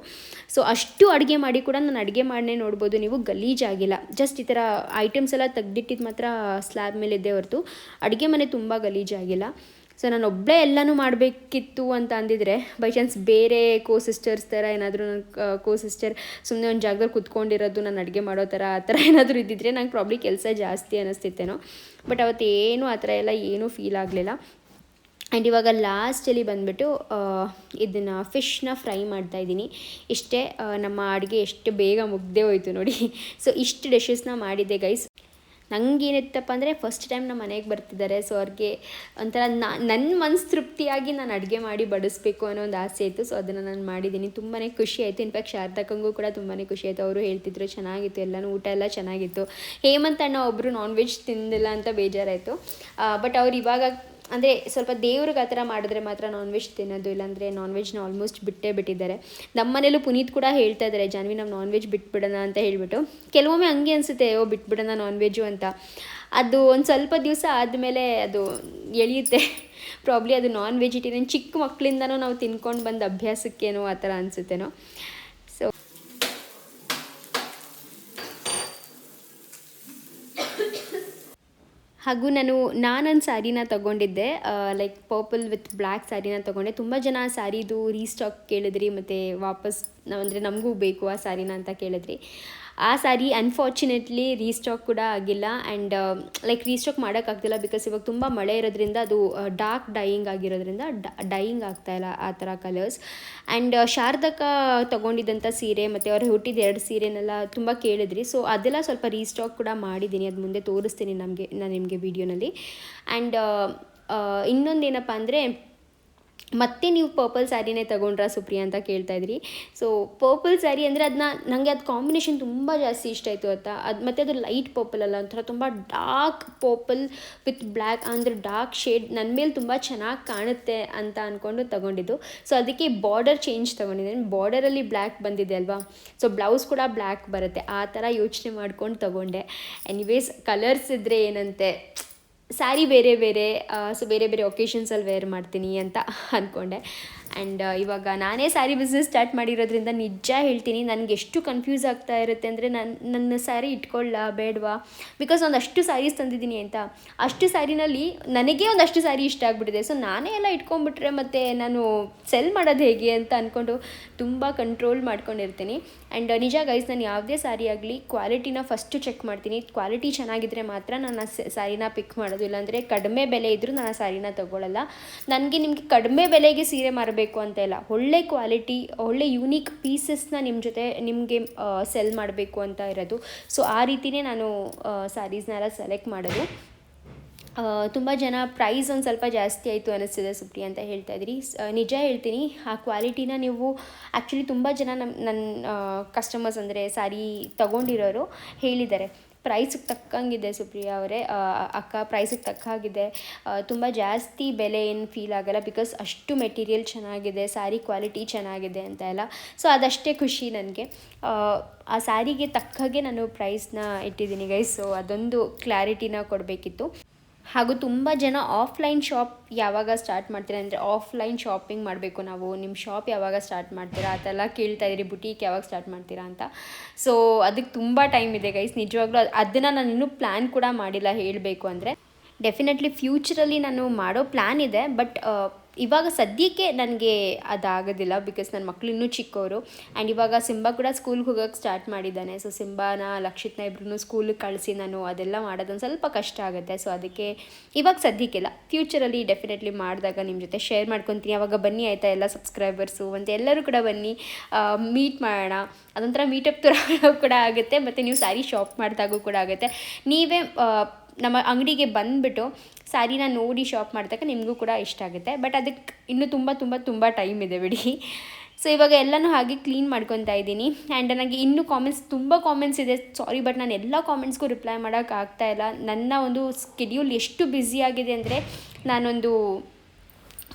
ಸೊ ಅಷ್ಟು ಅಡುಗೆ ಮಾಡಿ ಕೂಡ ನಾನು ಅಡುಗೆ ಮಾಡನೇ ನೋಡ್ಬೋದು. ನೀವು ಗಲೀಜಾಗಿಲ್ಲ ಜಸ್ಟ್ ಈ ಥರ ಐಟಮ್ಸ್ ಎಲ್ಲ ತೆಗ್ದಿಟ್ಟಿದ್ದು ಮಾತ್ರ ಸ್ಲ್ಯಾಬ್ ಮೇಲಿದ್ದೆ ಹೊರತು. ಅಡುಗೆ ಮನೆ ತುಂಬ ಗಲೀಜಾಗಿಲ್ಲ ಸೊ ನಾನು ಒಬ್ಬಳೇ ಎಲ್ಲನೂ ಮಾಡಬೇಕಿತ್ತು ಅಂತ ಅಂದಿದ್ರೆ ಬೈ ಚಾನ್ಸ್ ಬೇರೆ ಕೋ ಸಿಸ್ಟರ್ಸ್ ಥರ ಏನಾದರೂ ನನ್ನ ಕೋ ಸಿಸ್ಟರ್ ಸುಮ್ಮನೆ ಒಂದು ಜಾಗದಲ್ಲಿ ಕುತ್ಕೊಂಡಿರೋದು ನಾನು ಅಡುಗೆ ಮಾಡೋ ಥರ, ಆ ಥರ ಏನಾದರೂ ಇದ್ದಿದ್ರೆ ನಂಗೆ ಪ್ರಾಬ್ಲಿ ಕೆಲಸ ಜಾಸ್ತಿ ಅನ್ನಿಸ್ತಿತ್ತೇನೋ ಬಟ್ ಅವತ್ತೇನು ಆ ಥರ ಎಲ್ಲ ಏನೂ ಫೀಲ್ ಆಗಲಿಲ್ಲ. ಆ್ಯಂಡ್ ಇವಾಗ ಲಾಸ್ಟಲ್ಲಿ ಬಂದುಬಿಟ್ಟು ಇದನ್ನು ಫಿಶ್ನ ಫ್ರೈ ಮಾಡ್ತಾ ಇದ್ದೀನಿ. ಇಷ್ಟೇ ನಮ್ಮ ಅಡುಗೆ ಎಷ್ಟು ಬೇಗ ಮುಗ್ದೇ ಹೋಯಿತು ನೋಡಿ. ಸೊ ಇಷ್ಟು ಡಿಶಸ್ನ ಮಾಡಿದ್ದೆ ಗೈಸ್ ನನಗೇನಿತ್ತಪ್ಪ ಅಂದರೆ ಫಸ್ಟ್ ಟೈಮ್ ನಮ್ಮ ಮನೆಗೆ ಬರ್ತಿದ್ದಾರೆ ಸೊ ಅವ್ರಿಗೆ ಒಂಥರ ನಾ ನನ್ನ ಮನಸ್ಸು ತೃಪ್ತಿಯಾಗಿ ನಾನು ಅಡುಗೆ ಮಾಡಿ ಬಡಿಸ್ಬೇಕು ಅನ್ನೋ ಒಂದು ಆಸೆ ಇತ್ತು. ಸೊ ಅದನ್ನು ನಾನು ಮಾಡಿದ್ದೀನಿ ತುಂಬಾ ಖುಷಿ ಆಯಿತು. ಇನ್ಫ್ಯಾಕ್ಟ್ ಶಾರದಕ್ಕಂಗೂ ಕೂಡ ತುಂಬಾ ಖುಷಿ ಆಯಿತು. ಅವರು ಹೇಳ್ತಿದ್ರು, ಚೆನ್ನಾಗಿತ್ತು. ಎಲ್ಲನೂ ಊಟ ಎಲ್ಲ ಚೆನ್ನಾಗಿತ್ತು. ಹೇಮಂತ್ ಅಣ್ಣ ಒಬ್ಬರು ನಾನ್ ವೆಜ್ ತಿಂದಿಲ್ಲ ಅಂತ ಬೇಜಾರಾಯಿತು. ಬಟ್ ಅವ್ರು ಇವಾಗ ಅಂದರೆ ಸ್ವಲ್ಪ ದೇವ್ರಿಗೆ ಆ ಥರ ಮಾಡಿದ್ರೆ ಮಾತ್ರ ನಾನ್ ವೆಜ್ ತಿನ್ನೋದು, ಇಲ್ಲಾಂದರೆ ನಾನ್ ವೆಜ್ನ ಆಲ್ಮೋಸ್ಟ್ ಬಿಟ್ಟೇ ಬಿಟ್ಟಿದ್ದಾರೆ. ನಮ್ಮ ಮನೇಲೂ ಪುನೀತ್ ಕೂಡ ಹೇಳ್ತಾ ಇದ್ದಾರೆ ಜಾನ್ವಿ, ನಾವು ನಾನ್ ವೆಜ್ ಬಿಟ್ಬಿಡೋಣ ಅಂತ ಹೇಳಿಬಿಟ್ಟು. ಕೆಲವೊಮ್ಮೆ ಹಂಗೆ ಅನಿಸುತ್ತೆ, ಓ, ಬಿಟ್ಬಿಡೋಣ ನಾನ್ ವೆಜ್ಜು ಅಂತ. ಅದು ಒಂದು ಸ್ವಲ್ಪ ದಿವಸ ಆದಮೇಲೆ ಅದು ಎಳೆಯುತ್ತೆ. ಪ್ರಾಬ್ಲಿ ಅದು ನಾನ್ ವೆಜಿಟೇರಿಯನ್ ಚಿಕ್ಕ ಮಕ್ಕಳಿಂದನೂ ನಾವು ತಿನ್ಕೊಂಡು ಬಂದ ಅಭ್ಯಾಸಕ್ಕೇನೋ ಆ ಥರ ಅನಿಸುತ್ತೇನೋ ಸೊ ಹಾಗೂ ನಾನು ನಾನೊಂದು ಸ್ಯಾರಿನ ತೊಗೊಂಡಿದ್ದೆ ಲೈಕ್ ಪರ್ಪಲ್ ವಿತ್ ಬ್ಲ್ಯಾಕ್ ಸ್ಯಾರಿನ ತೊಗೊಂಡೆ. ತುಂಬ ಜನ ಆ ಸ್ಯಾರಿದು ರೀಸ್ಟಾಕ್ ಕೇಳಿದ್ರಿ, ಮತ್ತು ವಾಪಸ್ ಅಂದರೆ ನಮಗೂ ಬೇಕು ಆ ಸ್ಯಾರಿನ ಅಂತ ಕೇಳಿದ್ರಿ. ಆ ಸ್ಯಾರಿ ಅನ್ಫಾರ್ಚುನೇಟ್ಲಿ ರೀಸ್ಟಾಕ್ ಕೂಡ ಆಗಿಲ್ಲ ಆ್ಯಂಡ್ ಲೈಕ್ ರೀಸ್ಟಾಕ್ ಮಾಡೋಕ್ಕಾಗ್ತಿಲ್ಲ ಬಿಕಾಸ್ ಇವಾಗ ತುಂಬ ಮಳೆ ಇರೋದ್ರಿಂದ ಅದು ಡಾರ್ಕ್ ಡೈಯಿಂಗ್ ಆಗಿರೋದ್ರಿಂದ ಡೈಯಿಂಗ್ ಆಗ್ತಾಯಿಲ್ಲ ಆ ಥರ ಕಲರ್ಸ್ ಆ್ಯಂಡ್ ಶಾರದಕ್ಕ ತೊಗೊಂಡಿದ್ದಂಥ ಸೀರೆ ಮತ್ತು ಅವ್ರು ಹುಟ್ಟಿದ ಎರಡು ಸೀರೆನೆಲ್ಲ ತುಂಬ ಕೇಳಿದ್ರಿ. ಸೊ ಅದೆಲ್ಲ ಸ್ವಲ್ಪ ರೀಸ್ಟಾಕ್ ಕೂಡ ಮಾಡಿದ್ದೀನಿ. ಅದು ಮುಂದೆ ತೋರಿಸ್ತೀನಿ ನಮಗೆ ನಾನು ನಿಮಗೆ ವೀಡಿಯೋನಲ್ಲಿ ಆ್ಯಂಡ್ ಇನ್ನೊಂದೇನಪ್ಪ ಅಂದರೆ ಮತ್ತೆ ನೀವು ಪರ್ಪಲ್ ಸ್ಯಾರಿನೇ ತಗೊಂಡ್ರಾ ಸುಪ್ರಿಯಾ ಅಂತ ಕೇಳ್ತಾ ಇದ್ರಿ. ಸೊ ಪರ್ಪಲ್ ಸ್ಯಾರಿ ಅಂದರೆ ಅದನ್ನ ನನಗೆ ಅದು ಕಾಂಬಿನೇಷನ್ ತುಂಬ ಜಾಸ್ತಿ ಇಷ್ಟ ಆಯಿತು ಅಂತ ಅದು ಮತ್ತು ಅದು ಲೈಟ್ ಪರ್ಪಲ್ ಅಲ್ಲ, ಒಂಥರ ತುಂಬ ಡಾರ್ಕ್ ಪರ್ಪಲ್ ವಿತ್ ಬ್ಲ್ಯಾಕ್ ಅಂದರೆ ಡಾರ್ಕ್ ಶೇಡ್ ನನ್ನ ಮೇಲೆ ತುಂಬ ಚೆನ್ನಾಗಿ ಕಾಣುತ್ತೆ ಅಂತ ಅಂದ್ಕೊಂಡು ತಗೊಂಡಿದ್ದು. ಸೊ ಅದಕ್ಕೆ ಬಾರ್ಡರ್ ಚೇಂಜ್ ತೊಗೊಂಡಿದ್ದೀನಿ ಬಾರ್ಡರಲ್ಲಿ ಬ್ಲ್ಯಾಕ್ ಬಂದಿದೆ ಅಲ್ವಾ? ಸೊ ಬ್ಲೌಸ್ ಕೂಡ ಬ್ಲ್ಯಾಕ್ ಬರುತ್ತೆ. ಆ ಥರ ಯೋಚನೆ ಮಾಡ್ಕೊಂಡು ತೊಗೊಂಡೆ. ಎನಿವೇಸ್ ಕಲರ್ಸ್ ಇದ್ದರೆ ಏನಂತೆ? ಸ್ಯಾರಿ ಬೇರೆ ಬೇರೆ ಸೊ ಬೇರೆ ಬೇರೆ ಒಕೇಶನ್ಸಲ್ಲಿ ವೇರ್ ಮಾಡ್ತೀನಿ ಅಂತ ಅಂದ್ಕೊಂಡೆ ಆ್ಯಂಡ್ ಇವಾಗ ನಾನೇ ಸ್ಯಾರಿ ಬಿಸ್ನೆಸ್ ಸ್ಟಾರ್ಟ್ ಮಾಡಿರೋದ್ರಿಂದ ನಿಜ ಹೇಳ್ತೀನಿ, ನನಗೆ ಎಷ್ಟು ಕನ್ಫ್ಯೂಸ್ ಆಗ್ತಾ ಇರುತ್ತೆ ಅಂದರೆ ನನ್ನ ನನ್ನ ಸ್ಯಾರಿ ಇಟ್ಕೊಳ್ಳ ಬೇಡವಾ? ಬಿಕಾಸ್ ಒಂದಷ್ಟು ಸ್ಯಾರೀಸ್ ತಂದಿದ್ದೀನಿ ಅಂತ ಅಷ್ಟು ಸ್ಯಾರಿನಲ್ಲಿ ನನಗೆ ಒಂದಷ್ಟು ಸ್ಯಾರಿ ಇಷ್ಟ ಆಗಿಬಿಟ್ಟಿದೆ. ಸೊ ನಾನೇ ಎಲ್ಲ ಇಟ್ಕೊಂಡ್ಬಿಟ್ರೆ ಮತ್ತು ನಾನು ಸೆಲ್ ಮಾಡೋದು ಹೇಗೆ ಅಂತ ಅಂದ್ಕೊಂಡು ತುಂಬ ಕಂಟ್ರೋಲ್ ಮಾಡ್ಕೊಂಡಿರ್ತೀನಿ. ಆ್ಯಂಡ್ ನಿಜ ಗೈಸ್ ನಾನು ಯಾವುದೇ ಸ್ಯಾರಿ ಆಗಲಿ ಕ್ವಾಲಿಟಿನ ಫಸ್ಟು ಚೆಕ್ ಮಾಡ್ತೀನಿ. ಕ್ವಾಲಿಟಿ ಚೆನ್ನಾಗಿದ್ದರೆ ಮಾತ್ರ ನಾನು ಆ ಸ್ಯಾರಿನ ಪಿಕ್ ಮಾಡೋದು ಇಲ್ಲಾಂದರೆ ಕಡಿಮೆ ಬೆಲೆ ಇದ್ದರೂ ನಾನು ಆ ಸ್ಯಾರಿನ ತೊಗೊಳ್ಳಲ್ಲ ನನಗೆ ನಿಮಗೆ ಕಡಿಮೆ ಬೆಲೆಗೆ ಸೀರೆ ಮಾರಬೇಕು ಅಂತ ಇಲ್ಲ. ಒಳ್ಳೆ ಕ್ವಾಲಿಟಿ, ಒಳ್ಳೆ ಯೂನಿಕ್ ಪೀಸಸ್ನ ನಿಮ್ಮ ಜೊತೆ, ನಿಮಗೆ ಸೆಲ್ ಮಾಡಬೇಕು ಅಂತ ಇರೋದು. ಸೊ ಆ ರೀತಿಯೇ ನಾನು ಸ್ಯಾರೀಸ್ನೆಲ್ಲ ಸೆಲೆಕ್ಟ್ ಮಾಡೋದು. ತುಂಬ ಜನ ಪ್ರೈಸ್ ಒಂದು ಸ್ವಲ್ಪ ಜಾಸ್ತಿ ಆಯಿತು ಅನ್ನಿಸ್ತಿದೆ ಸುಪ್ರಿ ಅಂತ ಹೇಳ್ತಾ ಇದ್ರಿ ನಿಜ ಹೇಳ್ತೀನಿ, ಆ ಕ್ವಾಲಿಟಿನ ನೀವು ಆ್ಯಕ್ಚುಲಿ ತುಂಬ ಜನ ನಮ್ಮ ನನ್ನ ಕಸ್ಟಮರ್ಸ್ ಅಂದರೆ ಸ್ಯಾರಿ ತಗೊಂಡಿರೋರು ಹೇಳಿದ್ದಾರೆ. ಪ್ರೈಸಿಗೆ ತಕ್ಕಂಗಿದೆ ಸುಪ್ರಿಯಾ ಅವರೇ. ಅಕ್ಕ ಪ್ರೈಸಿಗೆ ತಕ್ಕ ಹಾಗಿದೆ ತುಂಬ ಜಾಸ್ತಿ ಬೆಲೆ ಏನು ಫೀಲ್ ಆಗಲ್ಲ ಬಿಕಾಸ್ ಅಷ್ಟು ಮೆಟೀರಿಯಲ್ ಚೆನ್ನಾಗಿದೆ ಸ್ಯಾರಿ ಕ್ವಾಲಿಟಿ ಚೆನ್ನಾಗಿದೆ ಅಂತ ಎಲ್ಲ. ಸೊ ಅದಷ್ಟೇ ಖುಷಿ ನನಗೆ. ಆ ಸ್ಯಾರಿಗೆ ತಕ್ಕ ಹಾಗೆ ನಾನು ಪ್ರೈಸ್ನ ಇಟ್ಟಿದ್ದೀನಿ ಗೈಸ್ ಸೊ ಅದೊಂದು ಕ್ಲಾರಿಟಿನ ಕೊಡಬೇಕಿತ್ತು. ಹಾಗೂ ತುಂಬ ಜನ ಆಫ್ಲೈನ್ ಶಾಪ್ ಯಾವಾಗ ಸ್ಟಾರ್ಟ್ ಮಾಡ್ತೀರಾ? ಅಂದರೆ ಆಫ್ಲೈನ್ ಶಾಪಿಂಗ್ ಮಾಡಬೇಕು ನಾವು. ನಿಮ್ಮ ಶಾಪ್ ಯಾವಾಗ ಸ್ಟಾರ್ಟ್ ಮಾಡ್ತೀರಾ? ಅದೆಲ್ಲ ಕೇಳ್ತಾ ಇದ್ದೀರಿ ಬುಟೀಕ್ ಯಾವಾಗ ಸ್ಟಾರ್ಟ್ ಮಾಡ್ತೀರಾ ಅಂತ. ಸೊ ಅದಕ್ಕೆ ತುಂಬ ಟೈಮ್ ಇದೆ ಗೈಸ್ ನಿಜವಾಗ್ಲೂ ಅದನ್ನು ನಾನು ಇನ್ನೂ ಪ್ಲ್ಯಾನ್ ಕೂಡ ಮಾಡಿಲ್ಲ ಹೇಳಬೇಕು ಅಂದರೆ. ಡೆಫಿನೆಟ್ಲಿ ಫ್ಯೂಚರಲ್ಲಿ ನಾನು ಮಾಡೋ ಪ್ಲ್ಯಾನ್ ಇದೆ ಬಟ್ ಇವಾಗ ಸದ್ಯಕ್ಕೆ ನನಗೆ ಅದಾಗೋದಿಲ್ಲ ಬಿಕಾಸ್ ನನ್ನ ಮಕ್ಕಳು ಇನ್ನೂ ಚಿಕ್ಕವರು ಆ್ಯಂಡ್ ಇವಾಗ ಸಿಂಬಾ ಕೂಡ ಸ್ಕೂಲ್ಗೆ ಹೋಗೋಕ್ಕೆ ಸ್ಟಾರ್ಟ್ ಮಾಡಿದ್ದಾನೆ. ಸೊ ಸಿಂಬಾನ, ಲಕ್ಷಿತ್ನ ಇಬ್ಬರೂ ಸ್ಕೂಲಿಗೆ ಕಳಿಸಿ ನಾನು ಅದೆಲ್ಲ ಮಾಡೋದೊಂದು ಸ್ವಲ್ಪ ಕಷ್ಟ ಆಗುತ್ತೆ. ಸೊ ಅದಕ್ಕೆ ಇವಾಗ ಸದ್ಯಕ್ಕಿಲ್ಲ ಫ್ಯೂಚರಲ್ಲಿ ಡೆಫಿನೆಟ್ಲಿ ಮಾಡಿದಾಗ ನಿಮ್ಮ ಜೊತೆ ಶೇರ್ ಮಾಡ್ಕೊತೀನಿ. ಅವಾಗ ಬನ್ನಿ ಆಯಿತಾ ಎಲ್ಲ ಸಬ್ಸ್ಕ್ರೈಬರ್ಸು ಮತ್ತು ಎಲ್ಲರೂ ಕೂಡ ಬನ್ನಿ. ಮೀಟ್ ಮಾಡೋಣ. ಅದೊಂಥರ ಮೀಟಪ್ ಥರ ಕೂಡ ಆಗುತ್ತೆ. ಮತ್ತು ನೀವು ಸ್ಯಾರಿ ಶಾಪ್ ಮಾಡಿದಾಗೂ ಕೂಡ ಆಗುತ್ತೆ. ನೀವೇ ನಮ್ಮ ಅಂಗಡಿಗೆ ಬಂದುಬಿಟ್ಟು ಸ್ಯಾರಿನ ನೋಡಿ ಶಾಪ್ ಮಾಡಿದಾಗ ನಿಮಗೂ ಕೂಡ ಇಷ್ಟ ಆಗುತ್ತೆ. ಬಟ್ ಅದಕ್ಕೆ ಇನ್ನೂ ತುಂಬ ತುಂಬ ತುಂಬ ಟೈಮ್ ಇದೆ ಬಿಡಿ. ಸೊ ಇವಾಗ ಎಲ್ಲನೂ ಹಾಗೆ ಕ್ಲೀನ್ ಮಾಡ್ಕೊತಾ ಇದ್ದೀನಿ. ಆ್ಯಂಡ್ ನನಗೆ ಇನ್ನೂ ಕಾಮೆಂಟ್ಸ್ ತುಂಬ ಕಾಮೆಂಟ್ಸ್ ಇದೆ. ಸಾರಿ ಬಟ್ ನಾನು ಎಲ್ಲ ಕಾಮೆಂಟ್ಸ್ಗೂ ರಿಪ್ಲೈ ಮಾಡೋಕ್ಕಾಗ್ತಾ ಇಲ್ಲ. ನನ್ನ ಒಂದು ಸ್ಕೆಡ್ಯೂಲ್ ಎಷ್ಟು ಬ್ಯುಸಿ ಆಗಿದೆ ಅಂದರೆ ನಾನೊಂದು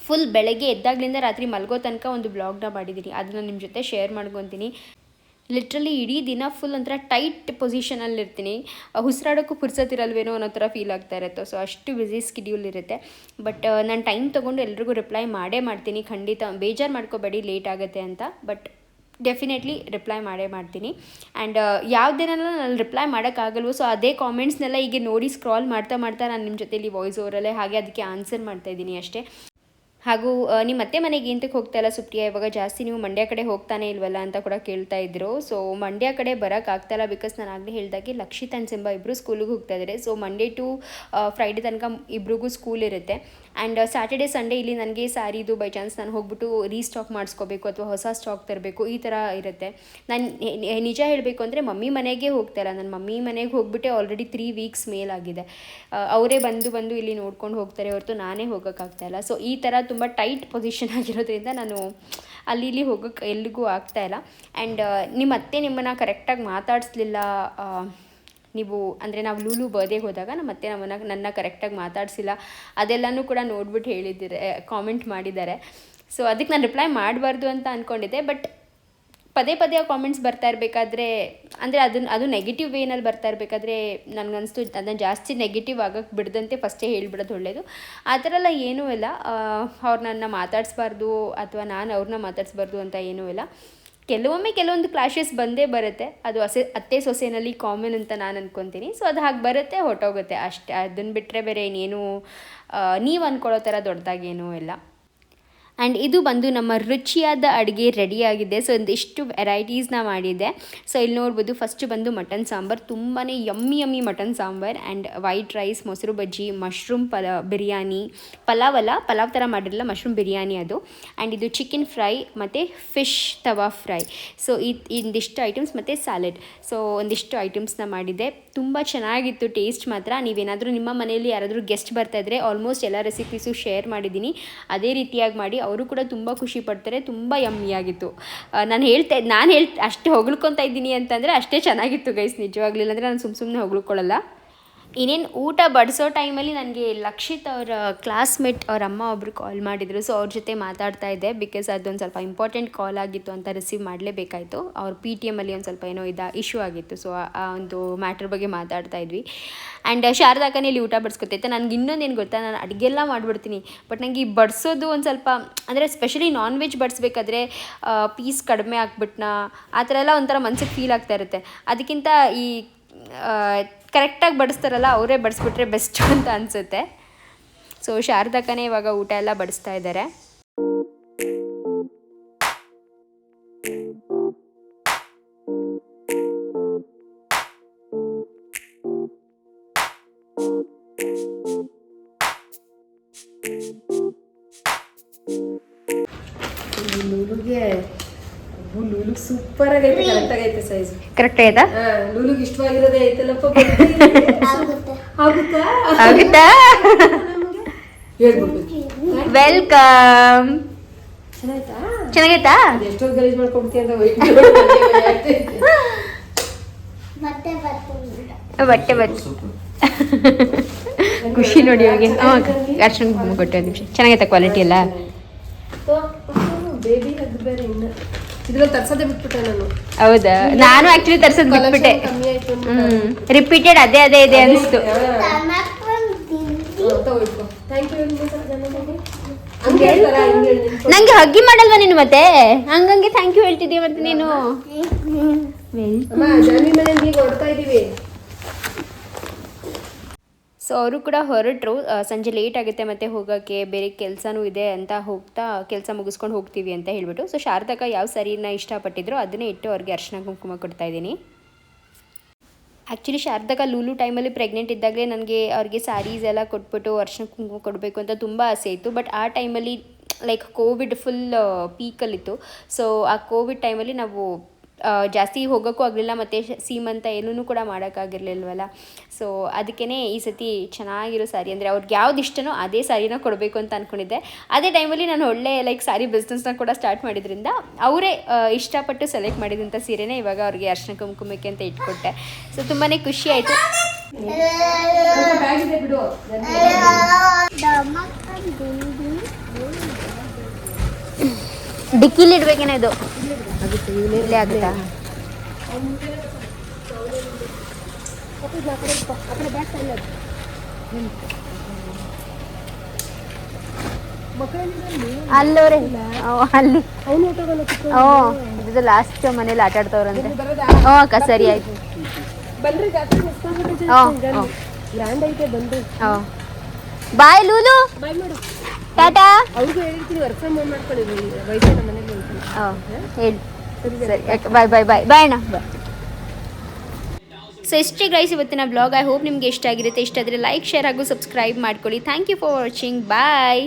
ಫುಲ್ ಬೆಳಗ್ಗೆ ಎದ್ದಾಗಲಿಂದ ರಾತ್ರಿ ಮಲ್ಗೋ ತನಕ ಒಂದು ಬ್ಲಾಗ್ನ ಮಾಡಿದ್ದೀನಿ. ಅದನ್ನು ನಿಮ್ಮ ಜೊತೆ ಶೇರ್ ಮಾಡ್ಕೊತೀನಿ. ಲಿಟ್ರಲಿ ಇಡೀ ದಿನ ಫುಲ್ ಒಂಥರ ಟೈಟ್ ಪೊಸಿಷನಲ್ಲಿರ್ತೀನಿ ಉಸಿರಾಡೋಕ್ಕೂ ಪುರ್ಸತ್ತಿರಲ್ವೇನೋ ಅನ್ನೋ ಥರ ಫೀಲ್ ಆಗ್ತಾ ಇರುತ್ತೆ. ಸೊ ಅಷ್ಟು ಬ್ಯುಸಿ ಸ್ಕೆಡ್ಯೂಲ್ ಇರುತ್ತೆ. ಬಟ್ ನಾನು ಟೈಮ್ ತೊಗೊಂಡು ಎಲ್ರಿಗೂ ರಿಪ್ಲೈ ಮಾಡೇ ಮಾಡ್ತೀನಿ. ಖಂಡಿತ ಬೇಜಾರು ಮಾಡ್ಕೋಬೇಡಿ ಲೇಟ್ ಆಗುತ್ತೆ ಅಂತ. ಬಟ್ ಡೆಫಿನೆಟ್ಲಿ ರಿಪ್ಲೈ ಮಾಡೇ ಮಾಡ್ತೀನಿ. ಆ್ಯಂಡ್ ಯಾವುದೇನೆಲ್ಲ ನಾನು ರಿಪ್ಲೈ ಮಾಡೋಕ್ಕಾಗಲ್ವೋ ಸೊ ಅದೇ ಕಾಮೆಂಟ್ಸ್ನೆಲ್ಲ ಈಗ ನೋಡಿ ಸ್ಕ್ರಾಲ್ ಮಾಡ್ತಾ ಮಾಡ್ತಾ ನಾನು ನಿಮ್ಮ ಜೊತೆಲಿ ವಾಯ್ಸ್ ಓವರಲ್ಲೇ ಹಾಗೆ ಅದಕ್ಕೆ ಆನ್ಸರ್ ಮಾಡ್ತಾ ಇದ್ದೀನಿ ಅಷ್ಟೇ. ಹಾಗೂ ನಿಮ್ಮ ಅತ್ತೆ ಮನೆಗೆ ಎಂತಕ್ಕೆ ಹೋಗ್ತಾ ಇಲ್ಲ? ಸುಪ್ರಿಯಾ, ಇವಾಗ ಜಾಸ್ತಿ ನೀವು ಮಂಡ್ಯ ಕಡೆ ಹೋಗ್ತಾನೆ ಇಲ್ವಲ್ಲ ಅಂತ ಕೂಡ ಕೇಳ್ತಾ ಇದ್ರು. ಸೊ ಮಂಡ್ಯ ಕಡೆ ಬರೋಕ್ಕಾಗ್ತಾ ಇಲ್ಲ ಬಿಕಾಸ್ ನಾನು ಆಗಲೇ ಹೇಳ್ದಾಗೆ ಲಕ್ಷಿತ್ ಅನ್ಸೆಂಬ ಸಿಂಬಾ ಇಬ್ಬರು ಸ್ಕೂಲಿಗೆ ಹೋಗ್ತಾ ಇದ್ದಾರೆ ಸೊ ಮಂಡೇ ಟು ಫ್ರೈಡೇ ತನಕ ಇಬ್ರಿಗೂ ಸ್ಕೂಲ್ ಇರುತ್ತೆ. ಆ್ಯಂಡ್ ಸ್ಯಾಟರ್ಡೆ ಸಂಡೇ ಇಲ್ಲಿ ನನಗೆ ಸ್ಯಾರಿದು ಬೈ ಚಾನ್ಸ್ ನಾನು ಹೋಗ್ಬಿಟ್ಟು ರೀಸ್ಟಾಕ್ ಮಾಡಿಸ್ಕೋಬೇಕು ಅಥವಾ ಹೊಸ ಸ್ಟಾಕ್ ತರಬೇಕು, ಈ ಥರ ಇರುತ್ತೆ. ನಾನು ನಿಜ ಹೇಳಬೇಕು ಅಂದರೆ ಮಮ್ಮಿ ಮನೆಗೆ ಹೋಗ್ತಾ ಇಲ್ಲ. ನನ್ನ ಮಮ್ಮಿ ಮನೆಗೆ ಹೋಗ್ಬಿಟ್ಟೆ ಆಲ್ರೆಡಿ ತ್ರೀ ವೀಕ್ಸ್ ಮೇಲಾಗಿದೆ. ಅವರೇ ಬಂದು ಬಂದು ಇಲ್ಲಿ ನೋಡ್ಕೊಂಡು ಹೋಗ್ತಾರೆ ಹೊರತು ನಾನೇ ಹೋಗೋಕ್ಕಾಗ್ತಾ ಇಲ್ಲ. ಸೊ ಈ ಥರ ತುಂಬ ಟೈಟ್ ಪೊಸಿಷನ್ ಆಗಿರೋದ್ರಿಂದ ನಾನು ಅಲ್ಲಿ ಇಲ್ಲಿ ಹೋಗೋಕ್ಕೆ ಎಲ್ಲಿಗೂ ಆಗ್ತಾಯಿಲ್ಲ ಆ್ಯಂಡ್ ನಿಮ್ಮ ಅತ್ತೆ ನಿಮ್ಮನ್ನು ಕರೆಕ್ಟಾಗಿ ಮಾತಾಡಿಸ್ಲಿಲ್ಲ ನೀವು ಅಂದರೆ ನಾವು ಲೂಲು ಬರ್ದೇ ಹೋದಾಗ ನಮ್ಮ ಅತ್ತೆ ನಮ್ಮನ್ನು ನನ್ನ ಕರೆಕ್ಟಾಗಿ ಮಾತಾಡಿಸಿಲ್ಲ. ಅದೆಲ್ಲನೂ ಕೂಡ ನೋಡ್ಬಿಟ್ಟು ಹೇಳಿದ್ದೀರ ಕಾಮೆಂಟ್ ಮಾಡಿದ್ದಾರೆ. ಸೊ ಅದಕ್ಕೆ ನಾನು ರಿಪ್ಲೈ ಮಾಡಬಾರ್ದು ಅಂತ ಅಂದ್ಕೊಂಡಿದ್ದೆ ಬಟ್ ಪದೇ ಪದೇ ಕಾಮೆಂಟ್ಸ್ ಬರ್ತಾ ಇರಬೇಕಾದ್ರೆ, ಅಂದರೆ ಅದನ್ನ ಅದು ನೆಗೆಟಿವ್ ವೇನಲ್ಲಿ ಬರ್ತಾ ಇರಬೇಕಾದ್ರೆ ನನಗನ್ನಿಸ್ತು ಅದನ್ನು ಜಾಸ್ತಿ ನೆಗೆಟಿವ್ ಆಗೋಕ್ಕೆ ಬಿಡದಂತೆ ಫಸ್ಟೇ ಹೇಳಿಬಿಡೋದು ಒಳ್ಳೆಯದು ಆ ಥರ ಎಲ್ಲ ಏನೂ ಇಲ್ಲ. ಅವ್ರು ನನ್ನ ಮಾತಾಡಿಸ್ಬಾರ್ದು ಅಥವಾ ನಾನು ಅವ್ರನ್ನ ಮಾತಾಡಿಸ್ಬಾರ್ದು ಅಂತ ಏನೂ ಇಲ್ಲ. ಕೆಲವೊಮ್ಮೆ ಕೆಲವೊಂದು ಕ್ಲಾಶಸ್ ಬಂದೇ ಬರುತ್ತೆ. ಅದು ಅಸೆ, ಅತ್ತೆ ಸೊಸೆನಲ್ಲಿ ಕಾಮನ್ ಅಂತ ನಾನು ಅನ್ಕೊತೀನಿ. ಸೊ ಅದು ಹಾಗೆ ಬರುತ್ತೆ ಹೊಟ್ಟೋಗುತ್ತೆ ಅಷ್ಟೇ. ಅದನ್ನು ಬಿಟ್ಟರೆ ಬೇರೆ ಇನ್ನೇನು ನೀವು ಅಂದ್ಕೊಳ್ಳೋ ಥರ ದೊಡ್ಡದಾಗೇನೂ ಇಲ್ಲ. ಆ್ಯಂಡ್ ಇದು ಬಂದು ನಮ್ಮ ರುಚಿಯಾದ ಅಡುಗೆ ರೆಡಿಯಾಗಿದೆ. ಸೊ ಒಂದಿಷ್ಟು ವೆರೈಟೀಸ್ನ ಮಾಡಿದ್ದೆ. ಸೊ ಇಲ್ಲಿ ನೋಡ್ಬೋದು ಫಸ್ಟ್ ಬಂದು ಮಟನ್ ಸಾಂಬಾರು. ತುಂಬಾ yummy yummy mutton sambar and white rice ಮೊಸರು ಬಜ್ಜಿ ಮಶ್ರೂಮ್ ಪಲ, ಬಿರಿಯಾನಿ. ಪಲಾವ್ ಅಲ್ಲ, ಪಲಾವ್ ಥರ ಮಾಡಿರಲ್ಲ ಮಶ್ರೂಮ್ ಬಿರಿಯಾನಿ ಅದು. ಆ್ಯಂಡ್ ಇದು ಚಿಕನ್ ಫ್ರೈ ಮತ್ತು ಫಿಶ್ ತವಾ ಫ್ರೈ ಸೊ ಇಂದಿಷ್ಟು ಐಟಮ್ಸ್ ಮತ್ತು ಸ್ಯಾಲೆಡ್ ಸೊ ಒಂದಿಷ್ಟು ಐಟಮ್ಸ್ನ ಮಾಡಿದ್ದೆ. ತುಂಬ ಚೆನ್ನಾಗಿತ್ತು ಟೇಸ್ಟ್ ಮಾತ್ರ. ನೀವೇನಾದರೂ ನಿಮ್ಮ ಮನೆಯಲ್ಲಿ ಯಾರಾದರೂ ಗೆಸ್ಟ್ ಬರ್ತಾಯಿದ್ರೆ ಆಲ್ಮೋಸ್ಟ್ ಎಲ್ಲ ರೆಸಿಪೀಸು ಶೇರ್ ಮಾಡಿದ್ದೀನಿ. ಅದೇ ರೀತಿಯಾಗಿ ಮಾಡಿ ಅವರು ಕೂಡ ತುಂಬ ಖುಷಿ ಪಡ್ತಾರೆ, ತುಂಬ ಯಮ್ಮಿಯಾಗಿತ್ತು ನಾನು ಹೇಳ್ತಾ, ನಾನು ಹೇಳ್ ಅಷ್ಟೇ ಹೊಗಳ್ಕೊತಾ ಇದ್ದೀನಿ ಅಂತಂದರೆ ಅಷ್ಟೇ ಚೆನ್ನಾಗಿತ್ತು ಗೈಸ್ ನಿಜವಾಗ್ಲಿಲ್ಲ ಅಂದರೆ ನಾನು ಸುಮ್ಮ ಸುಮ್ಮನೆ ಹೊಗಳ್ಕೊಳ್ಳಲ್ಲ. ಇನ್ನೇನು ಊಟ ಬಡಿಸೋ ಟೈಮಲ್ಲಿ ನನಗೆ ಲಕ್ಷಿತ್ ಅವರ ಕ್ಲಾಸ್ಮೇಟ್ ಅವ್ರ ಅಮ್ಮ ಒಬ್ಬರು ಕಾಲ್ ಮಾಡಿದರು. ಸೊ ಅವ್ರ ಜೊತೆ ಮಾತಾಡ್ತಾ ಇದ್ದೆ ಬಿಕಾಸ್ ಅದೊಂದು ಸ್ವಲ್ಪ ಇಂಪಾರ್ಟೆಂಟ್ ಕಾಲ್ ಆಗಿತ್ತು ಅಂತ ರಿಸೀವ್ ಮಾಡಲೇಬೇಕಾಯಿತು. ಅವ್ರ ಪಿ ಟಿ ಎಮಲ್ಲಿ ಒಂದು ಸ್ವಲ್ಪ ಏನೋ ಇದು ಇಶ್ಯೂ ಆಗಿತ್ತು. ಸೊ ಆ ಒಂದು ಮ್ಯಾಟ್ರ್ ಬಗ್ಗೆ ಮಾತಾಡ್ತಾ ಇದ್ವಿ. ಆ್ಯಂಡ್ ಶಾರದಾಕನೇ ಇಲ್ಲಿ ಊಟ ಬಡಿಸ್ಕೊತೈತೆ ನನಗೆ ಇನ್ನೊಂದು ಏನು ಗೊತ್ತಾ, ನಾನು ಅಡುಗೆಲ್ಲ ಮಾಡಿಬಿಡ್ತೀನಿ. ಬಟ್ ನನಗೆ ಈ ಬಡಿಸೋದು ಒಂದು ಸ್ವಲ್ಪ, ಅಂದರೆ ಸ್ಪೆಷಲಿ ನಾನ್ ವೆಜ್ ಬಡಿಸ್ಬೇಕಾದ್ರೆ ಪೀಸ್ ಕಡಿಮೆ ಆಗ್ಬಿಟ್ನಾ, ಆ ಥರ ಎಲ್ಲ ಒಂಥರ ಮನ್ಸಿಗೆ ಫೀಲ್ ಆಗ್ತಾ ಇರುತ್ತೆ. ಅದಕ್ಕಿಂತ ಈ ಕರೆಕ್ಟಾಗಿ ಬಡಿಸ್ತಾರಲ್ಲ ಅವರೇ ಬಡಿಸ್ಬಿಟ್ರೆ ಬೆಸ್ಟ್ ಅಂತ ಅನಿಸುತ್ತೆ. ಸೊ ಶಾರದಕ್ಕನೇ ಇವಾಗ ಊಟ ಎಲ್ಲ ಬಡಿಸ್ತಾ ಇದ್ದಾರೆ. ಸೂಪರ್ ಆಗೈತೆ ಕರೆಕ್ಟ್ ಆಗೈತೆ ಸೈಜ್ ಕರೆಕ್ಟ್ ಆಯ್ತಾ ಲೂಲುಗೆ ಇಷ್ಟವಾಗಿರೋದೇ ಐತಲ್ಲಪ್ಪ ಆಗುತ್ತಾ ಆಗುತ್ತಾ ವೆಲ್ಕಮ್ ಚೆನ್ನಾಗೈತಾ ಎಷ್ಟೊಂದು ಗಲೀಜ್ ಮಾಡ್ಕೊಂಡ್ತೀಯ ಅಂತ ಮಾಡ್ತಿದ್ದೆ. ಬಟ್ಟೆ ಬಟ್ಟೆ ಖುಷಿ ನೋಡಿ ಹಾಂ ಅರ್ಶನ ಕೊಟ್ಟು ನಿಮಿಷ ಚೆನ್ನಾಗೈತಾ ಕ್ವಾಲಿಟಿ ಎಲ್ಲ ಬೇಬಿ ಅದು ಬೇರೆ ಇನ್ನು ಇದ್ರಲ್ಲಿ ತರ್ಸೋದೇ ಬಿಟ್ಬಿಟ್ಟೆ ನಾನು. ಹೌದಾ? ನಾನು ಆಕ್ಚುಲಿ ತರ್ಸದ್ ಬಿಟ್ಬಿಟ್ಟೆ. Collection ಕಮ್ಮಿ ಆಯ್ತು ಹ್ಮ್. ರಿಪೀಟೆಡ್ ಅದೇ ಅದೇ ಇದೆ ಅನಿಸ್ತು. ಥ್ಯಾಂಕ್ ಯು ಹಂಗೆ ಹೇಳ್ತಾರ ಹಿಂಗೆ ಹೇಳಿ ನಿಂತ್ಕೊ. ನಂಗೆ ಹಗ್ಗಿ ಮಾಡಲ್ವಾ ನೀನು ಮತ್ತೆ? ಹಂಗಂಗೆ ಥ್ಯಾಂಕ್ ಯು ಹೇಳ್ತಿದ್ದೀಯ ಮತ್ತೆ ನೀನು. ಅಮ್ಮ ಮನೆಯಿಂದ ಈಗ ಹೊಡ್ತಾ ಇದೀವಿ. ಸೊ ಅವರು ಕೂಡ ಹೊರಟರು. ಸಂಜೆ ಲೇಟ್ ಆಗುತ್ತೆ ಮತ್ತೆ ಹೋಗೋಕ್ಕೆ ಬೇರೆ ಕೆಲಸನೂ ಇದೆ ಅಂತ ಹೋಗ್ತಾ ಕೆಲಸ ಮುಗಿಸ್ಕೊಂಡು ಹೋಗ್ತೀವಿ ಅಂತ ಹೇಳಿಬಿಟ್ಟು. ಸೊ ಶಾರದಕ್ಕ ಯಾವ ಸರಿನ ಇಷ್ಟಪಟ್ಟಿದ್ರು ಅದನ್ನೇ ಇಟ್ಟು ಅವ್ರಿಗೆ ಅರ್ಶಿನ ಕುಂಕುಮ ಕೊಡ್ತಾ ಇದ್ದೀನಿ. ಆ್ಯಕ್ಚುಲಿ ಶಾರದಕ ಲೂಲು ಟೈಮಲ್ಲಿ ಪ್ರೆಗ್ನೆಂಟ್ ಇದ್ದಾಗಲೇ ನನಗೆ ಅವ್ರಿಗೆ ಸ್ಯಾರೀಸ್ ಎಲ್ಲ ಕೊಟ್ಬಿಟ್ಟು ಅರ್ಶಿನ ಕುಂಕುಮ ಕೊಡಬೇಕು ಅಂತ ತುಂಬ ಆಸೆ ಇತ್ತು. ಬಟ್ ಆ ಟೈಮಲ್ಲಿ ಲೈಕ್ ಕೋವಿಡ್ ಫುಲ್ ಪೀಕಲ್ಲಿತ್ತು ಸೊ ಆ ಕೋವಿಡ್ ಟೈಮಲ್ಲಿ ನಾವು ಜಾಸ್ತಿ ಹೋಗೋಕ್ಕೂ ಆಗಲಿಲ್ಲ ಮತ್ತು ಸೀಮಂತ ಏನೂ ಕೂಡ ಮಾಡೋಕ್ಕಾಗಿರ್ಲಿಲ್ವಲ್ಲ? ಸೊ ಅದಕ್ಕೇ ಈ ಸತಿ ಚೆನ್ನಾಗಿರೋ ಸಾರಿ ಅಂದರೆ ಅವ್ರಿಗೆ ಯಾವ್ದು ಇಷ್ಟನೋ ಅದೇ ಸಾರಿನ ಕೊಡಬೇಕು ಅಂತ ಅಂದ್ಕೊಂಡಿದ್ದೆ ಅದೇ ಟೈಮಲ್ಲಿ ನಾನು ಒಳ್ಳೆ ಲೈಕ್ ಸಾರಿ ಬಿಸ್ನೆಸ್ನ ಕೂಡ ಸ್ಟಾರ್ಟ್ ಮಾಡಿದ್ರಿಂದ ಅವರೇ ಇಷ್ಟಪಟ್ಟು ಸೆಲೆಕ್ಟ್ ಮಾಡಿದಂಥ ಸೀರೆನೇ ಇವಾಗ ಅವ್ರಿಗೆ ಅರ್ಶನ ಕುಂಕುಮಕ್ಕೆ ಅಂತ ಇಟ್ಕೊಟ್ಟೆ. ಸೊ ತುಂಬಾ ಖುಷಿ ಆಯಿತು. ಬಿಡು. ಡಿಕ್ಕಿಲಿ ಇಡ್ಬೇಕೇನೆ ಇದು ಇಲ್ಲೇ ಆಗುತ್ತಾ? ಅಲ್ಲವ್ರೆ ಅಲ್ಲಿ. ಹ್ಞೂ ಇದು ಲಾಸ್ಟ್ ಮನೇಲಿ ಆಟ ಆಡ್ತವ್ರಂತೆ. ಹ್ಞೂ ಅಕ್ಕ ಸರಿ ಆಯ್ತು. ಬಾಯ್ ಲೂಲು. ಬಾಯ್ ಮಾಡು ಟಾಟಾ? ಅವ್ರಿಗೂ ಹೇಳಿರ್ತೀನಿ ವರ್ಕ್ ಫ್ರಮ್ ಹೋಮ್ ಮಾಡ್ಕೊಳ್ಳಿ ವಯಸ್ಸು ನಮ್ಮ ಮನೆಗೆ ಹೇಳ್ತೀನಿ ಹಾಂ ಹೇಳಿ. ಸರಿ ಬಾಯ್ ಬಾಯ್ ಬಾಯ್ ಬಾಯ್ ಅಣ್ಣ. ಬಾಯ್ ಸೊ ಇಷ್ಟೇ ಗೈಸ್ ಇವತ್ತಿನ ಬ್ಲಾಗ್ ಐ ಹೋಪ್ ನಿಮಗೆ ಇಷ್ಟ ಆಗಿರುತ್ತೆ. ಇಷ್ಟ ಆದರೆ ಲೈಕ್ ಶೇರ್ ಹಾಗೂ ಸಬ್ಸ್ಕ್ರೈಬ್ ಮಾಡ್ಕೊಳ್ಳಿ. Thank you for watching bye